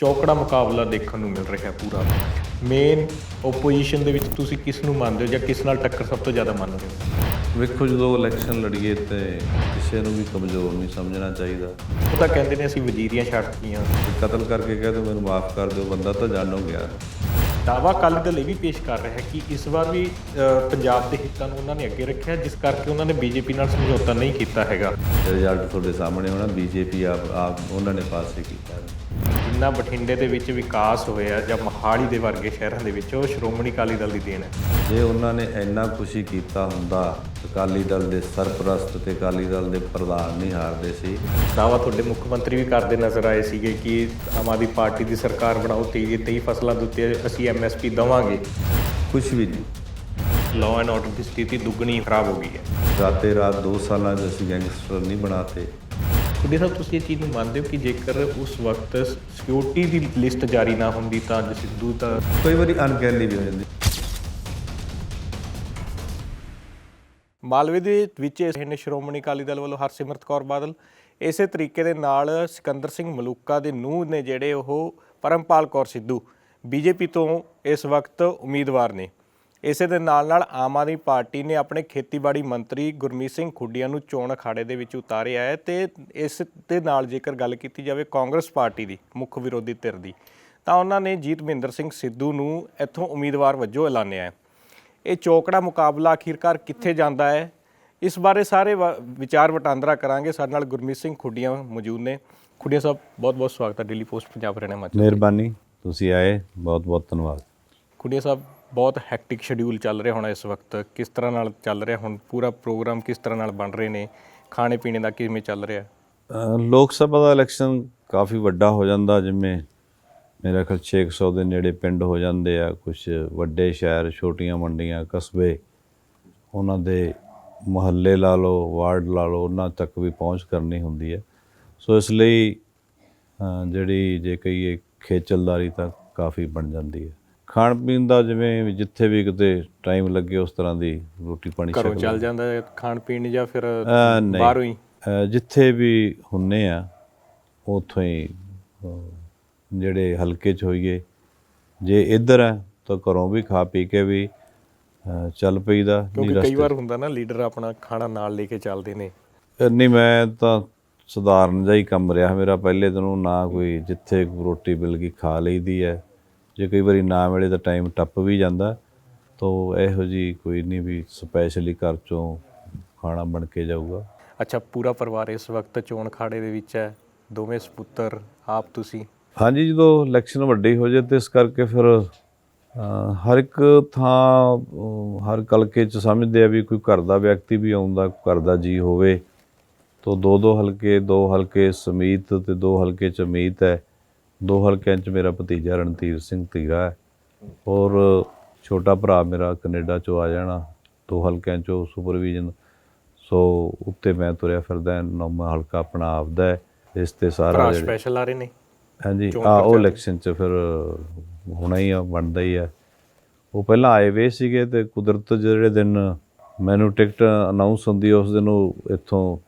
ਚੌਕੜਾ ਮੁਕਾਬਲਾ ਦੇਖਣ ਨੂੰ ਮਿਲ ਰਿਹਾ ਪੂਰਾ। ਮੇਨ ਓਪੋਜੀਸ਼ਨ ਦੇ ਵਿੱਚ ਤੁਸੀਂ ਕਿਸ ਨੂੰ ਮੰਨਦੇ ਹੋ ਜਾਂ ਕਿਸ ਨਾਲ ਟੱਕਰ ਸਭ ਤੋਂ ਜ਼ਿਆਦਾ ਮੰਨਦੇ ਹੋ? ਵੇਖੋ ਜਦੋਂ ਇਲੈਕਸ਼ਨ ਲੜੀਏ ਤੇ ਕਿਸੇ ਨੂੰ ਵੀ ਕਮਜ਼ੋਰ ਨਹੀਂ ਸਮਝਣਾ ਚਾਹੀਦਾ। ਉਹ ਤਾਂ ਕਹਿੰਦੇ ਨੇ ਅਸੀਂ ਵਜ਼ੀਰੀਆਂ ਛੱਡਤੀਆਂ। ਕਤਲ ਕਰਕੇ ਕਹਿ ਦੋ ਮੈਨੂੰ ਮਾਫ ਕਰ ਦਿਓ ਬੰਦਾ ਤਾਂ ਜਾਣੋ ਗਿਆ। ਦਾਵਾ ਕੱਲ ਦਲ ਇਹ ਵੀ ਪੇਸ਼ ਕਰ ਰਿਹਾ ਹੈ ਕਿ ਇਸ ਵਾਰ ਵੀ ਅ, ਪੰਜਾਬ ਦੇ ਹਿੱਤਾਂ ਨੂੰ ਉਹਨਾਂ ਨੇ ਅੱਗੇ ਰੱਖਿਆ ਜਿਸ ਕਰਕੇ ਉਹਨਾਂ ਨੇ ਬੀਜੇਪੀ ਨਾਲ ਸਮਝੌਤਾ ਨਹੀਂ ਕੀਤਾ ਹੈਗਾ। ਰਿਜ਼ਲਟ ਤੁਹਾਡੇ ਸਾਹਮਣੇ ਹੋਣਾ ਬੀਜੇਪੀ ਆਪ ਆਪ ਉਹਨਾਂ ਨੇ ਪਾਸੇ ਕੀਤਾ। ਜਿੰਨਾ ਬਠਿੰਡੇ ਦੇ ਵਿੱਚ ਵਿਕਾਸ ਹੋਇਆ ਜਾਂ ਮਹਾਲੀ ਦੇ ਵਰਗੇ ਸ਼ਹਿਰਾਂ ਦੇ ਵਿੱਚ ਉਹ ਸ਼੍ਰੋਮਣੀ ਅਕਾਲੀ ਦਲ ਦੀ ਦੇਣ ਹੈ। ਜੇ ਉਹਨਾਂ ਨੇ ਇੰਨਾ ਕੁਛ ਹੀ ਕੀਤਾ ਹੁੰਦਾ ਅਕਾਲੀ ਦਲ ਦੇ ਸਰਪ੍ਰਸਤ ਤੇ ਅਕਾਲੀ ਦਲ ਦੇ ਪ੍ਰਧਾਨ ਨਹੀਂ ਹਾਰਦੇ ਸੀ। ਦਾਵਾ ਤੁਹਾਡੇ ਮੁੱਖ ਮੰਤਰੀ ਵੀ ਕਰਦੇ ਨਜ਼ਰ ਆਏ ਸੀਗੇ ਕਿ ਆਮ ਆਦਮੀ ਪਾਰਟੀ ਦੀ ਸਰਕਾਰ ਬਣਾਓ ਤੇ ਇਹ 23 ਫਸਲਾਂ ਦੇ ਉੱਤੇ ਅਸੀਂ ਐਮਐਸਪੀ ਦਵਾਂਗੇ। ਕੁਛ ਵੀ ਨਹੀਂ। ਲਾਅ ਐਂਡ ਆਰਡਰ ਦੀ ਸਥਿਤੀ ਦੁੱਗਣੀ ਖਰਾਬ ਹੋ ਗਈ ਹੈ। ਰਾਤੇ ਰਾਤ 2 ਸਾਲਾਂ 'ਚ ਅਸੀਂ ਗੈਂਗਸਟਰ ਨਹੀਂ ਬਣਾਤੇ। ਤੁਹਾਡੇ ਸਾਹਿਬ ਤੁਸੀਂ ਇਹ ਚੀਜ਼ ਨੂੰ ਮੰਨਦੇ ਹੋ ਕਿ ਜੇਕਰ ਉਸ ਵਕਤ ਸਿਕਿਉਰਿਟੀ ਦੀ ਲਿਸਟ ਜਾਰੀ ਨਾ ਹੁੰਦੀ ਤਾਂ ਅੱਜ ਸਿੱਧੂ ਤਾਂ ਕਈ ਵਾਰੀ ਅਨਕੈਲੀ ਵੀ ਹੋ ਜਾਂਦੀ। ਮਾਲਵੇ ਦੇ ਵਿੱਚ ਇਹ ਨੇ ਸ਼੍ਰੋਮਣੀ ਅਕਾਲੀ ਦਲ ਵੱਲੋਂ ਹਰਸਿਮਰਤ ਕੌਰ ਬਾਦਲ ਇਸੇ ਤਰੀਕੇ ਦੇ ਨਾਲ ਸਿਕੰਦਰ ਸਿੰਘ ਮਲੂਕਾ ਦੇ ਨੂੰਹ ਨੇ ਜਿਹੜੇ ਉਹ ਪਰਮਪਾਲ ਕੌਰ ਸਿੱਧੂ ਬੀਜੇਪੀ ਤੋਂ ਇਸ ਵਕਤ ਉਮੀਦਵਾਰ ਨੇ। ਇਸੇ ਦੇ ਨਾਲ ਨਾਲ ਆਮ ਆਦਮੀ ਪਾਰਟੀ ਨੇ ਆਪਣੇ ਖੇਤੀਬਾੜੀ ਮੰਤਰੀ ਗੁਰਮੀਤ ਸਿੰਘ ਖੁੱਡੀਆਂ ਨੂੰ ਚੋਣ ਅਖਾੜੇ ਦੇ ਵਿੱਚ ਉਤਾਰਿਆ ਹੈ ਤੇ ਇਸ ਦੇ ਨਾਲ ਜੇਕਰ ਗੱਲ ਕੀਤੀ ਜਾਵੇ ਕਾਂਗਰਸ ਪਾਰਟੀ ਦੀ ਮੁੱਖ ਵਿਰੋਧੀ ਧਿਰ ਦੀ ਤਾਂ ਉਹਨਾਂ ਨੇ ਜੀਤ ਮਹਿੰਦਰ ਸਿੰਘ ਸਿੱਧੂ ਨੂੰ ਇੱਥੋਂ ਉਮੀਦਵਾਰ ਵਜੋਂ ਐਲਾਨਿਆ ਹੈ। ਇਹ ਚੌਕੜਾ ਮੁਕਾਬਲਾ ਆਖਿਰਕਾਰ ਕਿੱਥੇ ਜਾਂਦਾ ਹੈ? ਇਸ ਬਾਰੇ ਸਾਰੇ ਵਿਚਾਰ ਵਟਾਂਦਰਾ ਕਰਾਂਗੇ। ਸਾਡੇ ਨਾਲ ਗੁਰਮੀਤ ਸਿੰਘ ਖੁੱਡੀਆਂ ਮੌਜੂਦ ਨੇ। ਖੁੱਡੀਆਂ ਸਾਹਿਬ ਬਹੁਤ ਬਹੁਤ ਸਵਾਗਤ ਹੈ। ਦਿੱਲੀ ਪੋਸਟ ਪੰਜਾਬ ਰਹਿਣਾ ਮੱਚ ਮਿਹਰਬਾਨੀ। ਤੁਸੀਂ ਆਏ ਬਹੁਤ ਬਹੁਤ ਧੰਨਵਾਦ। ਖੁੱਡੀਆਂ ਸਾਹਿਬ ਬਹੁਤ ਹੈਕਟਿਕ ਸ਼ਡਿਊਲ ਚੱਲ ਰਿਹਾ ਹੋਣਾ ਇਸ ਵਕਤ। ਕਿਸ ਤਰ੍ਹਾਂ ਨਾਲ ਚੱਲ ਰਿਹਾ ਹੁਣ? ਪੂਰਾ ਪ੍ਰੋਗਰਾਮ ਕਿਸ ਤਰ੍ਹਾਂ ਨਾਲ ਬਣ ਰਹੇ ਨੇ? ਖਾਣੇ ਪੀਣੇ ਦਾ ਕਿਵੇਂ ਚੱਲ ਰਿਹਾ? ਲੋਕ ਸਭਾ ਦਾ ਇਲੈਕਸ਼ਨ ਕਾਫੀ ਵੱਡਾ ਹੋ ਜਾਂਦਾ, ਜਿਵੇਂ ਮੇਰਾ ਖਿਆਲ 600 ਦੇ ਨੇੜੇ ਪਿੰਡ ਹੋ ਜਾਂਦੇ ਆ ਕੁਝ ਵੱਡੇ ਸ਼ਹਿਰ, ਛੋਟੀਆਂ ਮੰਡੀਆਂ, ਕਸਬੇ, ਉਹਨਾਂ ਦੇ ਮੁਹੱਲੇ ਲਾ ਲਓ, ਵਾਰਡ ਲਾ ਲਓ, ਉਹਨਾਂ ਤੱਕ ਵੀ ਪਹੁੰਚ ਕਰਨੀ ਹੁੰਦੀ ਹੈ। ਸੋ ਇਸ ਲਈ ਜਿਹੜੀ ਜੇ ਕਹੀਏ ਖੇਚਲਦਾਰੀ ਤਾਂ ਕਾਫੀ ਬਣ ਜਾਂਦੀ ਹੈ। ਖਾਣ ਪੀਣ ਦਾ ਜਿਵੇਂ ਜਿੱਥੇ ਵੀ ਕਿਤੇ ਟਾਈਮ ਲੱਗੇ ਉਸ ਤਰ੍ਹਾਂ ਦੀ ਰੋਟੀ ਪਾਣੀ ਘਰੋਂ ਚੱਲ ਜਾਂਦਾ ਹੈ ਖਾਣ ਪੀਣ ਜਾਂ ਫਿਰ। ਬਾਹਰੋਂ ਹੀ? ਜਿੱਥੇ ਵੀ ਹੁੰਨੇ ਆ ਉੱਥੋਂ ਹੀ ਜਿਹੜੇ ਹਲਕੇ 'ਚ ਹੋਈਏ। ਜੇ ਇੱਧਰ ਹੈ ਤਾਂ ਘਰੋਂ ਵੀ ਖਾ ਪੀ ਕੇ ਵੀ ਚੱਲ ਪਈਦਾ ਨਹੀਂ ਕਿਉਂਕਿ ਕਈ ਵਾਰ ਹੁੰਦਾ ਨਾ ਲੀਡਰ ਆਪਣਾ ਖਾਣਾ ਨਾਲ ਲੈ ਕੇ ਚੱਲਦੇ ਨੇ। ਨਹੀਂ ਮੈਂ ਤਾਂ ਸਧਾਰਨ ਜਿਹਾ ਹੀ ਕੰਮ ਰਿਹਾ ਮੇਰਾ। ਪਹਿਲੇ ਦਿਨੋਂ ਨਾ ਕੋਈ ਜਿੱਥੇ ਰੋਟੀ ਮਿਲ ਗਈ ਖਾ ਲਈਦੀ ਹੈ। ਜੇ ਕਈ ਵਾਰੀ ਨਾ ਮਿਲੇ ਤਾਂ ਟਾਈਮ ਟੱਪ ਵੀ ਜਾਂਦਾ ਤੋ ਇਹੋ ਜੀ ਕੋਈ ਨਹੀਂ ਵੀ ਸਪੈਸ਼ਲੀ ਘਰ ਚੋਂ ਖਾਣਾ ਬਣ ਕੇ ਜਾਊਗਾ। ਅੱਛਾ ਪੂਰਾ ਪਰਿਵਾਰ ਇਸ ਵਕਤ ਚੋਣ ਖਾੜੇ ਦੇ ਵਿੱਚ ਹੈ ਦੋਵੇਂ ਸਪੁੱਤਰ ਆਪ ਤੁਸੀਂ? ਹਾਂਜੀ ਜਦੋਂ ਇਲੈਕਸ਼ਨ ਵੱਡੀ ਹੋ ਜਾਏ ਤੇ ਇਸ ਕਰਕੇ ਫਿਰ ਹਰ ਇੱਕ ਥਾਂ ਹਰ ਕਲਕੇ ਚ ਸਮਝਦੇ ਆ ਵੀ ਕੋਈ ਘਰ ਦਾ ਵਿਅਕਤੀ ਵੀ ਆਉਂਦਾ ਘਰ ਦਾ ਜੀ ਹੋਵੇ। ਤੋਂ ਦੋ ਦੋ ਹਲਕੇ ਦੋ ਹਲਕੇ ਸਮੀਤ ਤੇ ਦੋ ਹਲਕੇ ਚ ਅਮੀਤ ਹੈ। ਦੋ ਹਲਕਿਆਂ ਚ ਮੇਰਾ ਭਤੀਜਾ ਰਣਧੀਰ ਸਿੰਘ ਧੀਰਾ ਹੈ। ਔਰ ਛੋਟਾ ਭਰਾ ਮੇਰਾ ਕੈਨੇਡਾ ਚੋਂ ਆ ਜਾਣਾ। ਦੋ ਹਲਕਿਆਂ ਚੋਂ ਸੁਪਰਵੀਜ਼ਨ ਸੋ ਉੱਤੇ ਮੈਂ ਤੁਰਿਆ ਫਿਰਦਾ ਨੌਵਾਂ ਹਲਕਾ ਆਪਣਾ ਆਪਦਾ ਹੈ। ਇਸ ਤੇ ਸਾਰਾ ਸਪੈਸ਼ਲ ਆ ਰਹੇ ਨੇ? ਹਾਂਜੀ ਆ ਉਹ ਇਲੈਕਸ਼ਨ ਚ ਫਿਰ ਹੋਣਾ ਹੀ ਆ ਬਣਦਾ ਹੀ ਆ। ਉਹ ਪਹਿਲਾਂ ਆਏ ਵੇ ਸੀਗੇ ਤੇ ਕੁਦਰਤ ਜਿਹੜੇ ਦਿਨ ਮੈਨੂੰ ਟਿਕਟ ਅਨਾਉਂਸ ਹੁੰਦੀ ਉਸ ਦਿਨ ਉਹ ਇੱਥੋਂ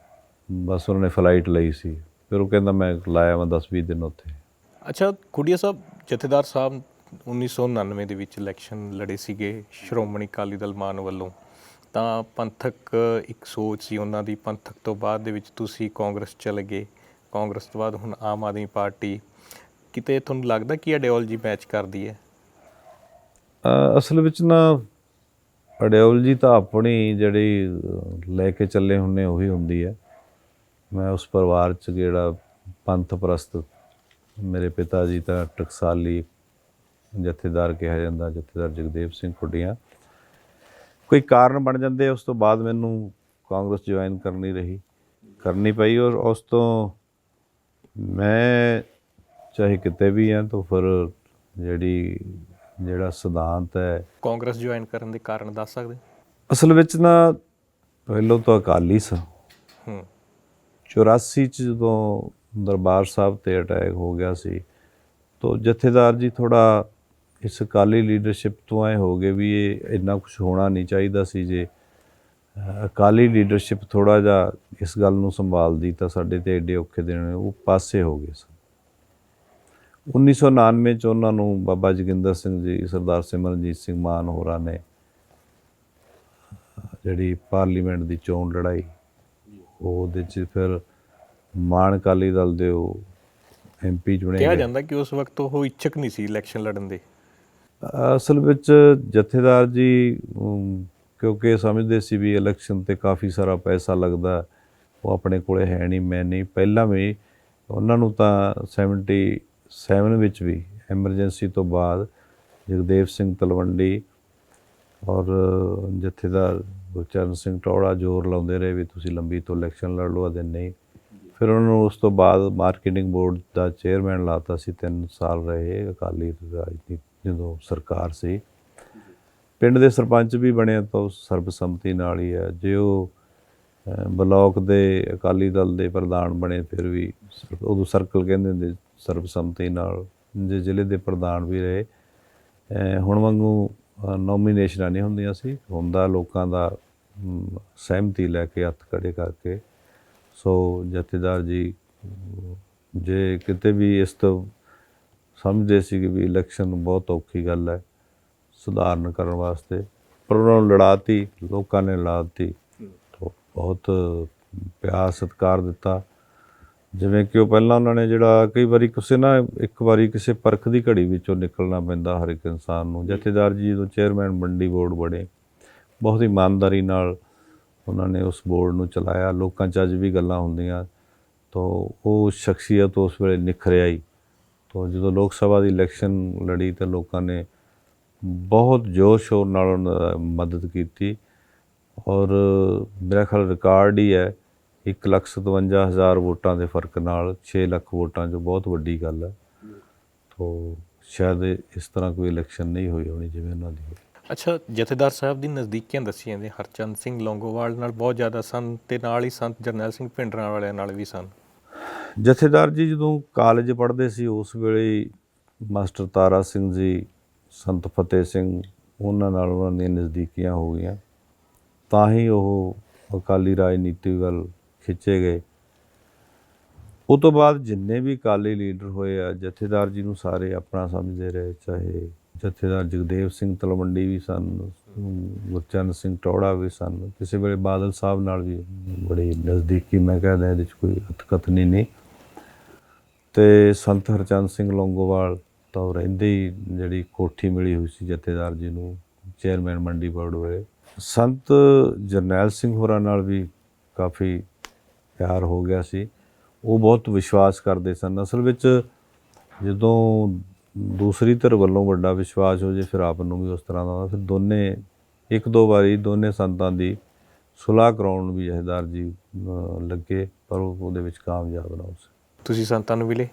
ਬਸ ਉਹਨਾਂ ਫਲਾਈਟ ਲਈ ਸੀ। ਫਿਰ ਉਹ ਕਹਿੰਦਾ ਮੈਂ ਲਾਇਆ ਮੈਂ 10 20 ਦਿਨ ਉੱਥੇ। ਅੱਛਾ, ਖੁੱਡੀਆ ਸਾਹਿਬ, ਜਥੇਦਾਰ ਸਾਹਿਬ 1999 ਦੇ ਵਿੱਚ ਇਲੈਕਸ਼ਨ ਲੜੇ ਸੀਗੇ ਸ਼੍ਰੋਮਣੀ ਅਕਾਲੀ ਦਲ ਮਾਨ ਵੱਲੋਂ। ਤਾਂ ਪੰਥਕ ਇੱਕ ਸੋਚ ਸੀ ਉਹਨਾਂ ਦੀ, ਪੰਥਕ ਤੋਂ ਬਾਅਦ ਦੇ ਵਿੱਚ ਤੁਸੀਂ ਕਾਂਗਰਸ ਚਲੇ ਗਏ। ਕਾਂਗਰਸ ਤੋਂ ਬਾਅਦ ਹੁਣ ਆਮ ਆਦਮੀ ਪਾਰਟੀ। ਕਿਤੇ ਤੁਹਾਨੂੰ ਲੱਗਦਾ ਕਿ ਆਈਡੀਓਲੋਜੀ ਮੈਚ ਕਰਦੀ ਹੈ? ਅਸਲ ਵਿੱਚ ਨਾ ਆਈਡੀਓਲੋਜੀ ਤਾਂ ਆਪਣੀ ਜਿਹੜੀ ਲੈ ਕੇ ਚੱਲੇ ਹੁੰਨੇ, ਉਹੀ ਹੁੰਦੀ ਹੈ। ਮੈਂ ਉਸ ਪਰਿਵਾਰ ਚ ਜਿਹੜਾ ਪੰਥ ਪ੍ਰਸਤ ਮੇਰੇ ਪਿਤਾ ਜੀ ਤਾਂ ਟਕਸਾਲੀ ਜਥੇਦਾਰ ਕਿਹਾ ਜਾਂਦਾ ਜਥੇਦਾਰ ਜਗਦੇਵ ਸਿੰਘ ਖੁੱਡੀਆਂ। ਕੋਈ ਕਾਰਨ ਬਣ ਜਾਂਦੇ ਉਸ ਤੋਂ ਬਾਅਦ ਮੈਨੂੰ ਕਾਂਗਰਸ ਜੁਆਇਨ ਕਰਨੀ ਰਹੀ। ਕਰਨੀ ਪਈ ਔਰ ਉਸ ਤੋਂ ਮੈਂ ਚਾਹੇ ਕਿਤੇ ਵੀ ਹਾਂ ਤਾਂ ਫਿਰ ਜਿਹੜੀ ਜਿਹੜਾ ਸਿਧਾਂਤ ਹੈ। ਕਾਂਗਰਸ ਜੁਆਇਨ ਕਰਨ ਦੇ ਕਾਰਨ ਦੱਸ ਸਕਦੇ? ਅਸਲ ਵਿੱਚ ਨਾ ਪਹਿਲੋਂ ਤਾਂ ਅਕਾਲੀ ਸਾਂ। ਹੂੰ। 84 ਚ ਜਦੋਂ ਦਰਬਾਰ ਸਾਹਿਬ ਤੇ ਅਟੈਕ ਹੋ ਗਿਆ ਸੀ। ਤਾਂ ਜਥੇਦਾਰ ਜੀ, ਥੋੜਾ ਇਸ ਅਕਾਲੀ ਲੀਡਰਸ਼ਿਪ ਤੋਂ ਆਏ ਹੋ ਗਏ ਵੀ ਇਹ ਇੰਨਾ ਕੁਝ ਹੋਣਾ ਨਹੀਂ ਚਾਹੀਦਾ ਸੀ ਜੇ। ਅਕਾਲੀ ਲੀਡਰਸ਼ਿਪ ਥੋੜਾ ਜਿਹਾ ਇਸ ਗੱਲ ਨੂੰ ਸੰਭਾਲਦੀ ਤਾਂ ਸਾਡੇ ਤੇ ਐਡੇ ਔਖੇ ਦਿਨ ਉਹ ਪਾਸੇ ਹੋ ਗਏ ਸਨ। 1999 ਚ ਉਹਨਾਂ ਨੂੰ ਬਾਬਾ ਜੋਗਿੰਦਰ ਸਿੰਘ ਜੀ, ਸਰਦਾਰ ਸਿਮਰਨਜੀਤ ਸਿੰਘ ਮਾਨ ਹੋਰਾਂ ਨੇ ਜਿਹੜੀ ਪਾਰਲੀਮੈਂਟ ਦੀ ਚੋਣ ਲੜਾਈ, ਉਹਦੇ ਚ ਫਿਰ ਮਾਨ ਅਕਾਲੀ ਦਲ ਦੇ ਉਹ ਐਮਪੀ ਚੁਣੇ ਕਿਹਾ ਜਾਂਦਾ ਕਿ ਉਸ ਵਕਤ ਉਹ ਇੱਛਕ ਨਹੀਂ ਸੀ ਇਲੈਕਸ਼ਨ ਲੜਨ ਦੇ। ਅਸਲ ਵਿੱਚ ਜਥੇਦਾਰ ਜੀ ਕਿਉਂਕਿ ਸਮਝਦੇ ਸੀ ਵੀ ਇਲੈਕਸ਼ਨ ਤੇ ਕਾਫੀ ਸਾਰਾ ਪੈਸਾ ਲੱਗਦਾ ਉਹ ਆਪਣੇ ਕੋਲੇ ਹੈ ਨਹੀਂ ਮੈਂ ਨਹੀਂ। ਪਹਿਲਾਂ ਵੀ ਉਹਨਾਂ ਨੂੰ ਤਾਂ 77 ਵਿੱਚ ਵੀ ਐਮਰਜੈਂਸੀ ਤੋਂ ਬਾਅਦ ਜਗਦੇਵ ਸਿੰਘ ਤਲਵੰਡੀ ਔਰ ਜਥੇਦਾਰ ਗੁਰਚਰਨ ਸਿੰਘ ਟੌੜਾ ਜ਼ੋਰ ਲਾਉਂਦੇ ਰਹੇ ਵੀ ਤੁਸੀਂ ਲੰਬੀ ਤੋਂ ਇਲੈਕਸ਼ਨ ਲੜ ਲਓ ਅਦੇ ਨਹੀਂ। ਫਿਰ ਉਹਨਾਂ ਨੂੰ ਉਸ ਤੋਂ ਬਾਅਦ ਮਾਰਕੀਟਿੰਗ ਬੋਰਡ ਦਾ ਚੇਅਰਮੈਨ ਲਾਤਾ ਸੀ 3 ਸਾਲ ਰਹੇ ਅਕਾਲੀ ਰਾਜਨੀਤੀ ਜਦੋਂ ਸਰਕਾਰ ਸੀ। ਪਿੰਡ ਦੇ ਸਰਪੰਚ ਵੀ ਬਣੇ ਤਾਂ ਉਹ ਸਰਬਸੰਮਤੀ ਨਾਲ ਹੀ ਹੈ ਜੇ ਉਹ ਅਹ, ਬਲਾਕ ਦੇ ਅਕਾਲੀ ਦਲ ਦੇ ਪ੍ਰਧਾਨ ਬਣੇ ਫਿਰ ਵੀ ਉਦੋਂ ਸਰਕਲ ਕਹਿੰਦੇ ਹੁੰਦੇ ਸਰਬਸੰਮਤੀ ਨਾਲ। ਜੇ ਜ਼ਿਲ੍ਹੇ ਦੇ ਪ੍ਰਧਾਨ ਵੀ ਰਹੇ ਹੁਣ ਵਾਂਗੂ ਨੋਮੀਨੇਸ਼ਨਾਂ ਨਹੀਂ ਹੁੰਦੀਆਂ ਸੀ। ਹੁੰਦਾ ਲੋਕਾਂ ਦਾ ਸਹਿਮਤੀ ਲੈ ਕੇ ਹੱਥ ਖੜੇ ਕਰਕੇ। ਸੋ ਜਥੇਦਾਰ ਜੀ, ਜੇ ਕਿਤੇ ਵੀ ਇਸ ਤੋਂ ਸਮਝਦੇ ਸੀ ਕਿ ਵੀ ਇਲੈਕਸ਼ਨ ਬਹੁਤ ਔਖੀ ਗੱਲ ਹੈ, ਸੁਧਾਰਨ ਕਰਨ ਵਾਸਤੇ, ਪਰ ਉਹਨਾਂ ਨੂੰ ਲੜਾਤੀ, ਲੋਕਾਂ ਨੇ ਲੜਾਤੀ। ਬਹੁਤ ਪਿਆਰ ਸਤਿਕਾਰ ਦਿੱਤਾ। ਜਿਵੇਂ ਕਿ ਉਹ ਪਹਿਲਾਂ ਉਹਨਾਂ ਨੇ ਜਿਹੜਾ ਕਈ ਵਾਰੀ ਕਿਸੇ ਨਾ ਇੱਕ ਵਾਰੀ ਕਿਸੇ ਪਰਖ ਦੀ ਘੜੀ ਵਿੱਚੋਂ ਨਿਕਲਣਾ ਪੈਂਦਾ ਹਰ ਇੱਕ ਇਨਸਾਨ ਨੂੰ। ਜਥੇਦਾਰ ਜੀ ਜਦੋਂ ਚੇਅਰਮੈਨ ਮੰਡੀ ਬੋਰਡ ਬਣੇ, ਬਹੁਤ ਇਮਾਨਦਾਰੀ ਨਾਲ ਉਹਨਾਂ ਨੇ ਉਸ ਬੋਰਡ ਨੂੰ ਚਲਾਇਆ। ਲੋਕਾਂ 'ਚ ਅੱਜ ਵੀ ਗੱਲਾਂ ਹੁੰਦੀਆਂ। ਤੋਂ ਉਹ ਸ਼ਖਸੀਅਤ ਉਸ ਵੇਲੇ ਨਿਖਰਿਆ ਹੀ ਤੋਂ ਜਦੋਂ ਲੋਕ ਸਭਾ ਦੀ ਇਲੈਕਸ਼ਨ ਲੜੀ ਤਾਂ ਲੋਕਾਂ ਨੇ ਬਹੁਤ ਜ਼ੋਰ ਸ਼ੋਰ ਨਾਲ ਉਹਨਾਂ ਦਾ ਮਦਦ ਕੀਤੀ। ਔਰ ਮੇਰਾ ਖਿਆਲ ਰਿਕਾਰਡ ਹੀ ਹੈ 157000 ਵੋਟਾਂ ਦੇ ਫ਼ਰਕ ਨਾਲ 6 ਲੱਖ ਵੋਟਾਂ ਜੋ ਬਹੁਤ ਵੱਡੀ ਗੱਲ ਹੈ। ਤੋਂ ਸ਼ਾਇਦ ਇਸ ਤਰ੍ਹਾਂ ਕੋਈ ਇਲੈਕਸ਼ਨ ਨਹੀਂ ਹੋਈ ਹੋਣੀ ਜਿਵੇਂ ਉਹਨਾਂ ਦੀ ਹੋਈ। ਅੱਛਾ, ਜਥੇਦਾਰ ਸਾਹਿਬ ਦੀ ਨਜ਼ਦੀਕੀਆਂ ਦੱਸੀਆਂ ਨੇ ਹਰਚੰਦ ਸਿੰਘ ਲੌਂਗੋਵਾਲ ਨਾਲ ਬਹੁਤ ਜ਼ਿਆਦਾ ਸਨ ਤੇ ਨਾਲ ਹੀ ਸੰਤ ਜਰਨੈਲ ਸਿੰਘ ਭਿੰਡਰਾਂ ਵਾਲਿਆਂ ਨਾਲ ਵੀ ਸਨ। ਜਥੇਦਾਰ ਜੀ, ਜਦੋਂ ਕਾਲਜ ਪੜ੍ਹਦੇ ਸੀ, ਉਸ ਵੇਲੇ ਮਾਸਟਰ ਤਾਰਾ ਸਿੰਘ ਜੀ, ਸੰਤ ਫਤਿਹ ਸਿੰਘ, ਉਹਨਾਂ ਨਾਲ ਉਹਨਾਂ ਦੀਆਂ ਨਜ਼ਦੀਕੀਆਂ ਹੋ ਗਈਆਂ। ਤਾਂ ਹੀ ਉਹ ਅਕਾਲੀ ਰਾਜਨੀਤੀ ਵੱਲ ਖਿੱਚੇ ਗਏ। ਉਹ ਤੋਂ ਬਾਅਦ ਜਿੰਨੇ ਵੀ ਅਕਾਲੀ ਲੀਡਰ ਹੋਏ ਆ, ਜਥੇਦਾਰ ਜੀ ਨੂੰ ਸਾਰੇ ਆਪਣਾ ਸਮਝਦੇ ਰਹੇ, ਚਾਹੇ ਜਥੇਦਾਰ ਜਗਦੇਵ ਸਿੰਘ ਤਲਵੰਡੀ ਵੀ ਸਨ ਗੁਰਚਰਨ ਸਿੰਘ ਟੌੜਾ ਵੀ ਸਨ। ਕਿਸੇ ਵੇਲੇ ਬਾਦਲ ਸਾਹਿਬ ਨਾਲ ਵੀ ਬੜੀ ਨਜ਼ਦੀਕੀ ਮੈਂ ਕਹਿੰਦਾ ਇਹਦੇ ਚ ਕੋਈ ਅਤਕਥਨੀ ਨਹੀਂ। ਤੇ ਸੰਤ ਹਰਚੰਦ ਸਿੰਘ ਲੌਂਗੋਵਾਲ ਤਾਂ ਉਹ ਰਹਿੰਦੇ ਹੀ, ਜਿਹੜੀ ਕੋਠੀ ਮਿਲੀ ਹੋਈ ਸੀ ਜਥੇਦਾਰ ਜੀ ਨੂੰ, ਚੇਅਰਮੈਨ ਮੰਡੀ ਬੋਰਡ ਵੇਲੇ ਸੰਤ ਜਰਨੈਲ ਸਿੰਘ ਹੋਰਾਂ ਨਾਲ ਵੀ ਕਾਫੀ ਪਿਆਰ ਹੋ ਗਿਆ ਸੀ। ਉਹ ਬਹੁਤ ਵਿਸ਼ਵਾਸ ਕਰਦੇ ਸਨ। ਅਸਲ ਵਿੱਚ ਜਦੋਂ ਦੂਸਰੀ ਧਿਰ ਵੱਲੋਂ ਵੱਡਾ ਵਿਸ਼ਵਾਸ ਹੋ ਜੇ ਫਿਰ ਆਪ ਨੂੰ ਵੀ ਉਸ ਤਰ੍ਹਾਂ ਦਾ। ਫਿਰ ਦੋਨੇ ਇੱਕ ਦੋ ਵਾਰੀ ਦੋਨੇ ਸੰਤਾਂ ਦੀ ਸੁਲਾਹ ਕਰਾਉਣ ਨੂੰ ਵੀ ਜਥੇਦਾਰ ਜੀ ਲੱਗੇ ਪਰ ਉਹ ਉਹਦੇ ਵਿੱਚ ਕਾਮਯਾਬ ਨਾ ਹੋ ਸਕੇ। ਤੁਸੀਂ ਸੰਤਾਂ ਨੂੰ ਮਿਲੇ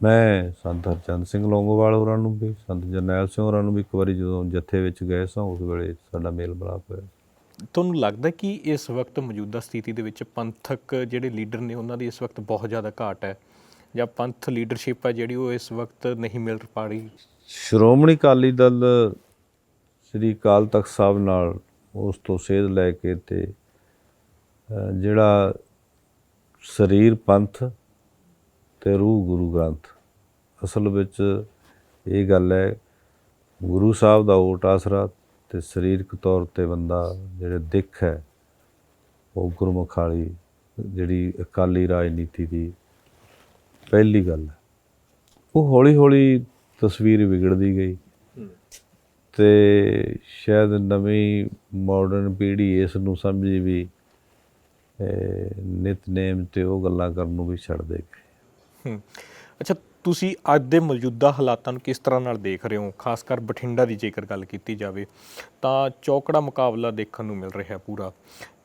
ਮੈਂ ਸੰਤ ਹਰਚੰਦ ਸਿੰਘ ਲੌਂਗੋਵਾਲ ਹੋਰਾਂ ਨੂੰ ਵੀ ਸੰਤ ਜਰਨੈਲ ਸਿੰਘ ਹੋਰਾਂ ਨੂੰ ਵੀ ਇੱਕ ਵਾਰੀ ਜਦੋਂ ਜੱਥੇ ਵਿੱਚ ਗਏ ਸਾਂ ਉਸ ਵੇਲੇ ਸਾਡਾ ਮੇਲ ਮਿਲਾਪ ਹੋਇਆ। ਤੁਹਾਨੂੰ ਲੱਗਦਾ ਕਿ ਇਸ ਵਕਤ ਮੌਜੂਦਾ ਸਥਿਤੀ ਦੇ ਵਿੱਚ ਪੰਥਕ ਜਿਹੜੇ ਲੀਡਰ ਨੇ ਉਹਨਾਂ ਦੀ ਇਸ ਵਕਤ ਬਹੁਤ ਜ਼ਿਆਦਾ ਘਾਟ ਹੈ? ਜਾਂ ਪੰਥ ਲੀਡਰਸ਼ਿਪ ਹੈ ਜਿਹੜੀ ਉਹ ਇਸ ਵਕਤ ਨਹੀਂ ਮਿਲ ਪਾ ਰਹੀ? ਸ਼੍ਰੋਮਣੀ ਅਕਾਲੀ ਦਲ ਸ੍ਰੀ ਅਕਾਲ ਤਖਤ ਸਾਹਿਬ ਨਾਲ ਉਸ ਤੋਂ ਸੇਧ ਲੈ ਕੇ ਤੇ ਜਿਹੜਾ ਸਰੀਰ ਪੰਥ ਤੇ ਰੂਹ ਗੁਰੂ ਗ੍ਰੰਥ। ਅਸਲ ਵਿੱਚ ਇਹ ਗੱਲ ਹੈ, ਗੁਰੂ ਸਾਹਿਬ ਦਾ ਓਟ ਆਸਰਾ ਤੇ ਸਰੀਰਕ ਤੌਰ ਤੇ ਬੰਦਾ ਜਿਹੜੇ ਦਿੱਖ ਹੈ, ਉਹ ਗੁਰਮੁਖਾਲੀ ਜਿਹੜੀ ਅਕਾਲੀ ਰਾਜਨੀਤੀ ਦੀ ਪਹਿਲੀ ਗੱਲ ਉਹ ਹੌਲੀ ਹੌਲੀ ਤਸਵੀਰ ਵਿਗੜਦੀ ਗਈ ਤੇ ਸ਼ਾਇਦ ਨਵੀਂ ਮਾਡਰਨ ਪੀੜ੍ਹੀ ਇਸ ਨੂੰ ਸਮਝੀ ਵੀ ਨਿਤਨੇਮ ਤੇ ਉਹ ਗੱਲਾਂ ਕਰਨ ਨੂੰ ਵੀ ਛੱਡ ਦੇ ਗਏ ਅੱਛਾ ਤੁਸੀਂ ਅੱਜ ਦੇ ਮੌਜੂਦਾ ਹਾਲਾਤਾਂ ਨੂੰ ਕਿਸ ਤਰ੍ਹਾਂ ਨਾਲ ਦੇਖ ਰਹੇ ਹੋ? ਖਾਸ ਕਰ ਬਠਿੰਡਾ ਦੀ ਜੇਕਰ ਗੱਲ ਕੀਤੀ ਜਾਵੇ ਤਾਂ ਚੌਕੜਾ ਮੁਕਾਬਲਾ ਦੇਖਣ ਨੂੰ ਮਿਲ ਰਿਹਾ ਪੂਰਾ।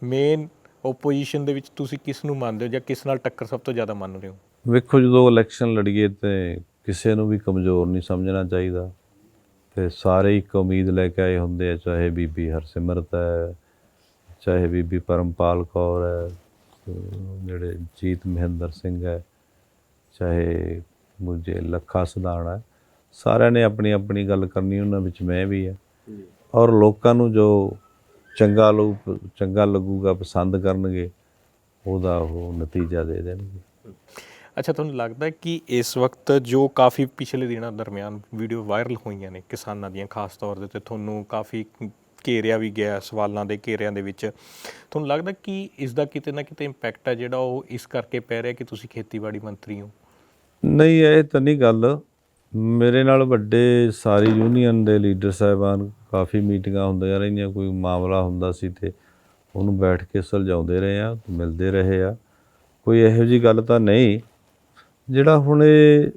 ਮੇਨ ਓਪੋਜੀਸ਼ਨ ਦੇ ਵਿੱਚ ਤੁਸੀਂ ਕਿਸ ਨੂੰ ਮੰਨਦੇ ਹੋ ਜਾਂ ਕਿਸ ਨਾਲ ਟੱਕਰ ਸਭ ਤੋਂ ਜ਼ਿਆਦਾ ਮੰਨ ਰਹੇ ਹੋ? ਵੇਖੋ ਜਦੋਂ ਇਲੈਕਸ਼ਨ ਲੜੀਏ ਤੇ ਕਿਸੇ ਨੂੰ ਵੀ ਕਮਜ਼ੋਰ ਨਹੀਂ ਸਮਝਣਾ ਚਾਹੀਦਾ। ਤੇ ਸਾਰੇ ਇੱਕ ਉਮੀਦ ਲੈ ਕੇ ਆਏ ਹੁੰਦੇ ਆ, ਚਾਹੇ ਬੀਬੀ ਹਰਸਿਮਰਤ ਹੈ, ਚਾਹੇ ਬੀਬੀ ਪਰਮਪਾਲ ਕੌਰ ਹੈ ਜਿਹੜੇ ਜੀਤ ਮਹਿੰਦਰ ਸਿੰਘ ਹੈ, ਚਾਹੇ ਮੁਝੇ ਲੱਖਾ ਸਦਾਣਾ ਹੈ, ਸਾਰਿਆਂ ਨੇ ਆਪਣੀ ਆਪਣੀ ਗੱਲ ਕਰਨੀ, ਉਹਨਾਂ ਵਿੱਚ ਮੈਂ ਵੀ ਹੈ। ਔਰ ਲੋਕਾਂ ਨੂੰ ਜੋ ਚੰਗਾ ਲੋਕ, ਚੰਗਾ ਲੱਗੂਗਾ, ਪਸੰਦ ਕਰਨਗੇ, ਉਹਦਾ ਉਹ ਨਤੀਜਾ ਦੇ ਦੇਣਗੇ। ਅੱਛਾ, ਤੁਹਾਨੂੰ ਲੱਗਦਾ ਕਿ ਇਸ ਵਕਤ ਜੋ ਕਾਫੀ ਪਿਛਲੇ ਦਿਨਾਂ ਦਰਮਿਆਨ ਵੀਡੀਓ ਵਾਇਰਲ ਹੋਈਆਂ ਨੇ ਕਿਸਾਨਾਂ ਦੀਆਂ, ਖਾਸ ਤੌਰ ਦੇ ਤੇ ਤੁਹਾਨੂੰ ਕਾਫੀ ਘੇਰਿਆ ਵੀ ਗਿਆ, ਸਵਾਲਾਂ ਦੇ ਘੇਰਿਆਂ ਦੇ ਵਿੱਚ, ਤੁਹਾਨੂੰ ਲੱਗਦਾ ਕਿ ਇਸ ਦਾ ਕਿਤੇ ਨਾ ਕਿਤੇ ਇੰਪੈਕਟ ਹੈ ਜਿਹੜਾ ਉਹ ਇਸ ਕਰਕੇ ਪੈ ਰਿਹਾ ਕਿ ਤੁਸੀਂ ਖੇਤੀਬਾੜੀ ਮੰਤਰੀ ਹੋ? ਨਹੀਂ, ਇਹ ਤਾਂ ਨਹੀਂ ਗੱਲ। ਮੇਰੇ ਨਾਲ ਵੱਡੇ ਸਾਰੀ ਯੂਨੀਅਨ ਦੇ ਲੀਡਰ ਸਾਹਿਬਾਨ ਕਾਫੀ ਮੀਟਿੰਗਾਂ ਹੁੰਦੀਆਂ ਰਹੀਆਂ, ਕੋਈ ਮਾਮਲਾ ਹੁੰਦਾ ਸੀ ਤੇ ਉਹਨੂੰ ਬੈਠ ਕੇ ਸੁਲਝਾਉਂਦੇ ਰਹੇ ਆ, ਮਿਲਦੇ ਰਹੇ ਆ। ਕੋਈ ਇਹੋ ਜੀ ਗੱਲ ਤਾਂ ਨਹੀਂ। ਜਿਹੜਾ ਹੁਣ ਇਹ